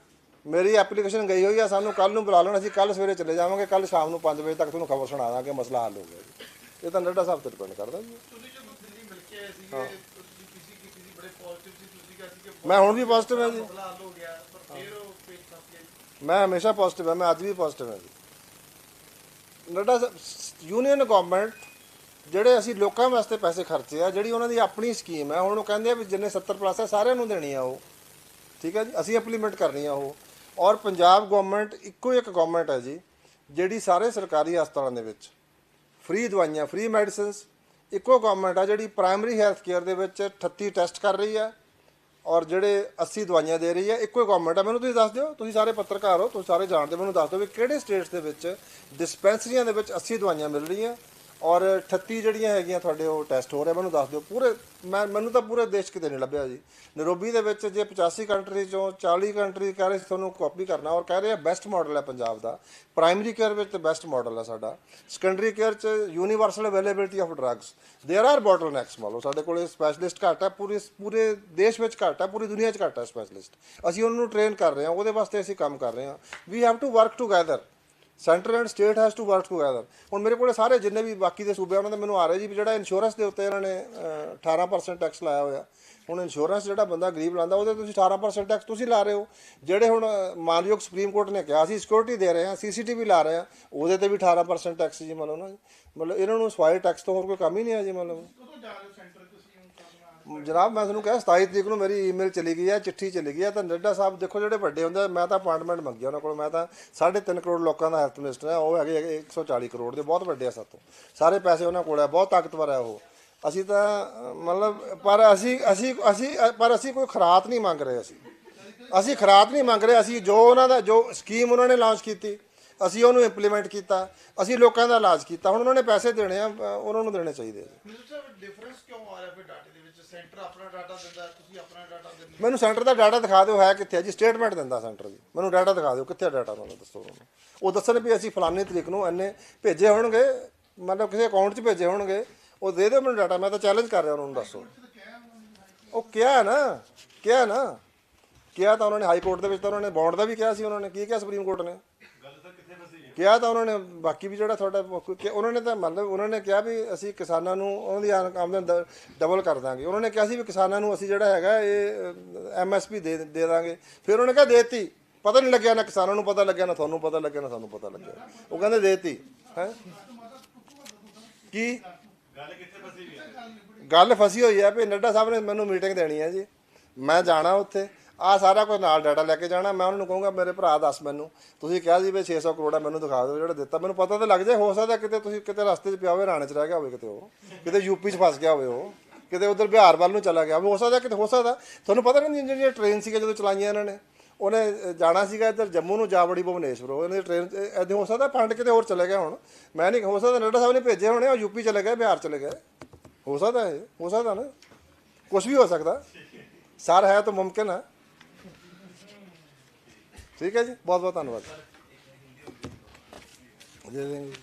ਮੇਰੀ ਐਪਲੀਕੇਸ਼ਨ ਗਈ ਹੋਈ ਆ ਸਾਨੂੰ ਕੱਲ ਨੂੰ ਬੁਲਾ ਲੈਣ ਅਸੀਂ ਕੱਲ ਸਵੇਰੇ ਚਲੇ ਜਾਵਾਂਗੇ ਕੱਲ ਸ਼ਾਮ ਨੂੰ 5 ਵਜੇ ਤੱਕ ਤੁਹਾਨੂੰ ਖਬਰ ਸੁਣਾ ਦਾਂਗੇ ਮਸਲਾ ਹੱਲ ਹੋ ਗਿਆ ਜੀ। ਇਹ ਤਾਂ ਨੱਡਾ ਸਾਹਿਬ ਤੇ ਡਿਪੈਂਡ ਕਰਦਾ ਜੀ। ਤੁਸੀਂ ਜਦੋਂ ਦਿੱਲੀ ਮਿਲ ਕੇ ਆਏ ਸੀਗੇ ਤੁਸੀਂ ਕਿਸੇ ਕੀਤੀ ਸੀ ਬੜੇ ਪੋਜ਼ਿਟਿਵ ਸੀ ਤੁਸੀਂ ਕਿਹਾ ਸੀ ਕਿ ਮੈਂ ਹੁਣ ਵੀ ਪੋਜ਼ਿਟਿਵ ਹਾਂ ਜੀ। ਮਸਲਾ ਹੱਲ ਹੋ ਗਿਆ ਪਰ ਫਿਰ ਉਹ ਪੇਸ਼ ਕਰ ਗਿਆ ਮੈਂ ਹਮੇਸ਼ਾ ਪੋਜ਼ਿਟਿਵ ਹਾਂ, ਮੈਂ ਅੱਜ ਵੀ ਪੋਜ਼ਿਟਿਵ ਹਾਂ ਜੀ। ਨੱਡਾ ਯੂਨੀਅਨ ਗਵਰਨਮੈਂਟ ਜਿਹੜੇ ਅਸੀਂ ਲੋਕਾਂ ਵਾਸਤੇ ਪੈਸੇ ਖਰਚੇ ਆ, ਜਿਹੜੀ ਉਹਨਾਂ ਦੀ ਆਪਣੀ ਸਕੀਮ ਹੈ, ਹੁਣ ਉਹ ਕਹਿੰਦੇ ਆ ਵੀ ਜਿੰਨੇ 70 ਪਲੱਸ ਹੈ ਸਾਰਿਆਂ ਨੂੰ ਦੇਣੀ ਆ ਉਹ। ਠੀਕ ਹੈ ਜੀ? ਅਸੀਂ ਇੰਪਲੀਮੈਂਟ ਕਰਨੀ ਆ ਉਹ। ਔਰ ਪੰਜਾਬ ਗਵਰਨਮੈਂਟ ਇੱਕੋ ਇੱਕ ਗਵਰਨਮੈਂਟ ਹੈ ਜੀ, ਜਿਹੜੀ ਸਾਰੇ ਸਰਕਾਰੀ ਹਸਪਤਾਲਾਂ ਦੇ ਵਿੱਚ ਫ੍ਰੀ ਦਵਾਈਆਂ ਫ੍ਰੀ ਮੈਡੀਸਿਨਸ ਇੱਕੋ ਗਵਰਨਮੈਂਟ ਆ ਜਿਹੜੀ ਪ੍ਰਾਇਮਰੀ ਹੈਲਥ ਕੇਅਰ ਦੇ ਵਿੱਚ 38 ਟੈਸਟ ਕਰ ਰਹੀ ਹੈ ਔਰ ਜਿਹੜੇ 80 ਦਵਾਈਆਂ ਦੇ ਰਹੀ ਹੈ ਇੱਕੋ ਹੀ ਗਵਰਨਮੈਂਟ ਹੈ ਮੈਨੂੰ ਤੁਸੀਂ ਦੱਸ ਦਿਓ ਤੁਸੀਂ ਸਾਰੇ ਪੱਤਰਕਾਰ ਹੋ ਤੁਸੀਂ ਸਾਰੇ ਜਾਣਦੇ ਹੋ, ਮੈਨੂੰ ਦੱਸ ਦਿਓ ਵੀ ਕਿਹੜੇ ਸਟੇਟਸ ਦੇ ਵਿੱਚ ਡਿਸਪੈਂਸਰੀਆਂ ਦੇ ਵਿੱਚ 80 ਦਵਾਈਆਂ ਮਿਲ ਰਹੀਆਂ। ਔਰ 38 ਜਿਹੜੀਆਂ ਹੈਗੀਆਂ ਤੁਹਾਡੇ ਉਹ ਟੈਸਟ ਹੋ ਰਹੇ ਮੈਨੂੰ ਦੱਸ ਦਿਓ ਪੂਰੇ ਮੈਂ ਮੈਨੂੰ ਤਾਂ ਪੂਰੇ ਦੇਸ਼ ਕਿਤੇ ਨਹੀਂ ਲੱਭਿਆ ਜੀ ਨੈਰੋਬੀ ਦੇ ਵਿੱਚ ਜੇ 85 ਕੰਟਰੀ ਚੋਂ 40 ਕੰਟਰੀ ਕਹਿ ਰਹੇ ਸੀ ਤੁਹਾਨੂੰ ਕਾਪੀ ਕਰਨਾ ਔਰ ਕਹਿ ਰਹੇ ਆ ਬੈਸਟ ਮਾਡਲ ਹੈ ਪੰਜਾਬ ਦਾ ਪ੍ਰਾਇਮਰੀ ਕੇਅਰ ਵਿੱਚ ਤੇ ਬੈਸਟ ਮਾਡਲ ਹੈ ਸਾਡਾ ਸੈਕੰਡਰੀ ਕੇਅਰ ਚ universal availability of drugs there are bottlenecks ਮੰਨ ਲਓ ਸਾਡੇ ਕੋਲੇ ਸਪੈਸ਼ਲਿਸਟ ਘੱਟ ਹੈ ਪੂਰੇ ਪੂਰੇ ਦੇਸ਼ ਵਿੱਚ ਘੱਟ ਹੈ ਪੂਰੀ ਦੁਨੀਆ 'ਚ ਘੱਟ ਹੈ ਸਪੈਸ਼ਲਿਸਟ ਅਸੀਂ ਉਹਨਾਂ ਨੂੰ ਟ੍ਰੇਨ ਕਰ ਰਹੇ ਹਾਂ ਉਹਦੇ ਵਾਸਤੇ ਅਸੀਂ ਕੰਮ ਕਰ ਰਹੇ ਹਾਂ we have to work together centre and state has to work together. ਹੁਣ ਮੇਰੇ ਕੋਲੇ ਸਾਰੇ ਜਿੰਨੇ ਵੀ ਬਾਕੀ ਦੇ ਸੂਬੇ ਉਹਨਾਂ ਦਾ ਮੈਨੂੰ ਆ ਰਿਹਾ ਜੀ ਵੀ ਜਿਹੜਾ ਇੰਸ਼ੋਰੈਂਸ ਦੇ ਉੱਤੇ ਇਹਨਾਂ ਨੇ ਅਹ, 18% ਟੈਕਸ ਲਾਇਆ ਹੋਇਆ। ਹੁਣ ਇੰਸ਼ੋਰੈਂਸ ਜਿਹੜਾ ਬੰਦਾ ਗਰੀਬ ਲਾਂਦਾ ਉਹਦੇ ਤੁਸੀਂ 18% ਟੈਕਸ ਤੁਸੀਂ ਲਾ ਰਹੇ ਹੋ। ਜਿਹੜੇ ਹੁਣ ਮਾਨਯੋਗ ਸੁਪਰੀਮ ਕੋਰਟ ਨੇ ਕਿਹਾ ਅਸੀਂ ਸਿਕਿਉਰਿਟੀ ਦੇ ਰਹੇ ਹਾਂ ਸੀਸੀਟੀਵੀ ਲਾ ਰਹੇ ਹਾਂ ਉਹਦੇ ਤੇ ਵੀ 18% ਟੈਕਸ ਜੀ ਮੰਨ ਲਓ ਨਾ ਮਤਲਬ ਇਹਨਾਂ ਨੂੰ ਸਵਾਈ ਟੈਕਸ ਤੋਂ ਹੋਰ ਕੋਈ ਕੰਮ ਹੀ ਨਹੀਂ ਹੈ ਜੀ ਮਤਲਬ। ਕਦੋਂ ਜਾ ਰਹੇ ਸੈਂਟਰ ਜਨਾਬ ਮੈਂ ਤੁਹਾਨੂੰ ਕਿਹਾ 27 ਤਰੀਕ ਨੂੰ ਮੇਰੀ ਈਮੇਲ ਚਲੀ ਗਈ ਹੈ ਚਿੱਠੀ ਚਲੀ ਗਈ ਹੈ ਤਾਂ ਨੱਡਾ ਸਾਹਿਬ ਦੇਖੋ ਜਿਹੜੇ ਵੱਡੇ ਹੁੰਦੇ ਆ, ਮੈਂ ਤਾਂ ਅਪਾਇੰਟਮੈਂਟ ਮੰਗੀ ਉਹਨਾਂ ਕੋਲ ਮੈਂ ਤਾਂ 3.5 ਕਰੋੜ ਲੋਕਾਂ ਦਾ ਹੈਲਥ ਮਿਨਿਸਟਰ ਹੈ ਉਹ ਹੈਗੇ ਹੈਗੇ 140 ਕਰੋੜ ਦੇ ਬਹੁਤ ਵੱਡੇ ਆ ਸਾਤੋਂ। ਸਾਰੇ ਪੈਸੇ ਉਹਨਾਂ ਕੋਲ ਹੈ ਬਹੁਤ ਤਾਕਤਵਰ ਹੈ ਉਹ। ਅਸੀਂ ਤਾਂ ਮਤਲਬ ਪਰ ਅਸੀਂ ਅਸੀਂ ਅਸੀਂ ਪਰ ਅਸੀਂ ਕੋਈ ਖਰਾਤ ਨਹੀਂ ਮੰਗ ਰਹੇ ਅਸੀਂ। ਅਸੀਂ ਖਰਾਤ ਨਹੀਂ ਮੰਗ ਰਹੇ ਅਸੀਂ ਜੋ ਉਹਨਾਂ ਦਾ ਜੋ ਸਕੀਮ ਉਹਨਾਂ ਨੇ ਲਾਂਚ ਕੀਤੀ ਅਸੀਂ ਉਹਨੂੰ ਇੰਪਲੀਮੈਂਟ ਕੀਤਾ ਅਸੀਂ ਲੋਕਾਂ ਦਾ ਇਲਾਜ ਕੀਤਾ ਹੁਣ ਉਹਨਾਂ ਨੇ ਪੈਸੇ ਦੇਣੇ ਆ ਉਹਨਾਂ ਨੂੰ ਦੇਣੇ ਚਾਹੀਦੇ ਡਿਫਰੈਂਸ ਕਿਉਂ ਆ ਰਿਹਾ? ਫਿਰ ਸੈਂਟਰ ਆਪਣਾ ਡਾਟਾ ਦਿੰਦਾ, ਤੁਸੀਂ ਆਪਣਾ ਡਾਟਾ ਦਿੰਦੇ ਹੋ। ਮੈਨੂੰ ਸੈਂਟਰ ਦਾ ਡਾਟਾ ਦਿਖਾ ਦਿਓ ਹੈ ਕਿੱਥੇ ਹੈ ਜੀ ਸਟੇਟਮੈਂਟ ਦਿੰਦਾ ਸੈਂਟਰ ਦੀ। ਮੈਨੂੰ ਡਾਟਾ ਦਿਖਾ ਦਿਓ ਕਿੱਥੇ ਡਾਟਾ ਉਹਨਾਂ ਦਾ ਦੱਸੋ ਮੈਨੂੰ ਉਹ ਦੱਸਣ ਵੀ ਅਸੀਂ ਫਲਾਨੀ ਤਰੀਕ ਨੂੰ ਇੰਨੇ ਭੇਜੇ ਹੋਣਗੇ, ਮਤਲਬ ਕਿਸੇ ਅਕਾਊਂਟ 'ਚ ਭੇਜੇ ਹੋਣਗੇ, ਉਹ ਦੇ ਦਿਓ ਮੈਨੂੰ ਡਾਟਾ, ਮੈਂ ਤਾਂ ਚੈਲੰਜ ਕਰ ਰਿਹਾ ਉਹਨਾਂ ਨੂੰ ਦੱਸੋ। ਉਹ ਕਿਹਾ ਹੈ ਨਾ, ਕਿਹਾ ਹੈ ਨਾ। ਕਿਹਾ ਤਾਂ ਉਹਨਾਂ ਨੇ ਹਾਈ ਕੋਰਟ ਦੇ ਵਿੱਚ ਤਾਂ ਉਹਨਾਂ ਨੇ ਬੌਂਡ ਦਾ ਵੀ ਕਿਹਾ ਸੀ, ਉਹਨਾਂ ਨੇ। ਕੀ ਕਿਹਾ ਸੁਪਰੀਮ ਕੋਰਟ ਨੇ? ਕਿਹਾ ਤਾਂ ਉਹਨਾਂ ਨੇ, ਬਾਕੀ ਵੀ ਜਿਹੜਾ ਤੁਹਾਡਾ ਮੁੱਖ- ਕਿ ਉਹਨਾਂ ਨੇ ਤਾਂ ਮਤਲਬ ਉਹਨਾਂ ਨੇ ਕਿਹਾ ਵੀ ਅਸੀਂ ਕਿਸਾਨਾਂ ਨੂੰ ਉਹਨਾਂ ਦੀ ਆਮ- ਆਮਦਨ ਦ- ਡਬਲ ਕਰ ਦਾਂਗੇ। ਉਹਨਾਂ ਨੇ ਕਿਹਾ ਸੀ ਵੀ ਕਿਸਾਨਾਂ ਨੂੰ ਅਸੀਂ ਜਿਹੜਾ ਹੈਗਾ ਇਹ ਐਮਐਸਪੀ ਦੇ ਦੇ ਦਾਂਗੇ। ਫਿਰ ਉਹਨਾਂ ਨੇ ਕਿਹਾ ਦੇਤੀ। ਪਤਾ ਨਹੀਂ ਲੱਗਿਆ ਨਾ ਕਿਸਾਨਾਂ ਨੂੰ ਪਤਾ ਲੱਗਿਆ, ਨਾ ਤੁਹਾਨੂੰ ਪਤਾ ਲੱਗਿਆ, ਨਾ ਸਾਨੂੰ ਪਤਾ ਲੱਗਿਆ। ਉਹ ਕਹਿੰਦੇ ਦੇਤੀ, ਹੈ? ਕੀ? ਗੱਲ ਫਸੀ ਹੋਈ ਹੈ ਵੀ ਨੱਡਾ ਸਾਹਿਬ ਨੇ ਮੈਨੂੰ ਮੀਟਿੰਗ ਦੇਣੀ ਹੈ ਜੀ। ਮੈਂ ਜਾਣਾ ਉੱਥੇ। ਆ ਸਾਰਾ ਕੁਝ ਨਾਲ ਡਾਟਾ ਲੈ ਕੇ ਜਾਣਾ, ਮੈਂ ਉਹਨਾਂ ਨੂੰ ਕਹੂੰਗਾ, ਮੇਰੇ ਭਰਾ ਦੱਸ ਮੈਨੂੰ। ਤੁਸੀਂ ਕਿਹਾ ਸੀ ਵੀ 600 ਕਰੋੜ ਆ, ਮੈਨੂੰ ਦਿਖਾ ਦਿਓ ਜਿਹੜਾ ਦਿੱਤਾ। ਮੈਨੂੰ ਪਤਾ ਤਾਂ ਲੱਗ ਜਾਏ, ਹੋ ਸਕਦਾ ਕਿਤੇ ਤੁਸੀਂ ਕਿਤੇ ਰਸਤੇ 'ਚ ਪਿਆ ਹੋਵੇ, ਰਾਣੇ 'ਚ ਰਹਿ ਗਿਆ ਹੋਵੇ ਕਿਤੇ ਉਹ, ਕਿਤੇ ਯੂਪੀ 'ਚ ਫਸ ਗਿਆ ਹੋਵੇ ਉਹ, ਕਿਤੇ ਉਧਰ ਬਿਹਾਰ ਵੱਲ ਨੂੰ ਚਲਾ ਗਿਆ ਹੋਵੇ, ਹੋ ਸਕਦਾ ਕਿਤੇ, ਹੋ ਸਕਦਾ। ਤੁਹਾਨੂੰ ਪਤਾ ਨਹੀਂ ਜਿਹੜੀਆਂ ਟ੍ਰੇਨ ਸੀਗੇ ਜਦੋਂ ਚਲਾਈਆਂ ਇਹਨਾਂ ਨੇ, ਉਹਨੇ ਜਾਣਾ ਸੀਗਾ ਇੱਧਰ ਜੰਮੂ ਨੂੰ ਜਾ ਵੜੀ ਭੁਵਨੇਸ਼ਵਰ ਉਹਨੇ ਟ੍ਰੇਨ ਐਦੇ ਹੋ ਸਕਦਾ ਫੰਡ ਕਿਤੇ ਹੋਰ ਚਲੇ ਗਿਆ ਹੁਣ। ਮੈਂ ਨਹੀਂ, ਹੋ ਸਕਦਾ ਨੱਡਾ ਸਾਹਿਬ ਨੇ ਭੇਜੇ ਹੋਣੇ, ਉਹ ਯੂਪੀ ਚਲੇ ਗਏ, ਬਿਹਾਰ ਚਲੇ ਗਏ। ਹੋ ਸਕਦਾ ਹੈ ਹੋ ਸਕਦਾ ਨਾ। ਕੁਝ ਵੀ ਹੋ ਸਕਦਾ। ਸਰ ਹੈ ਤਾਂ ਮੁਮਕਿਨ ਹੈ। ਠੀਕ ਹੈ ਜੀ ਬਹੁਤ ਬਹੁਤ ਧੰਨਵਾਦ। ਜੈ ਹਿੰਦ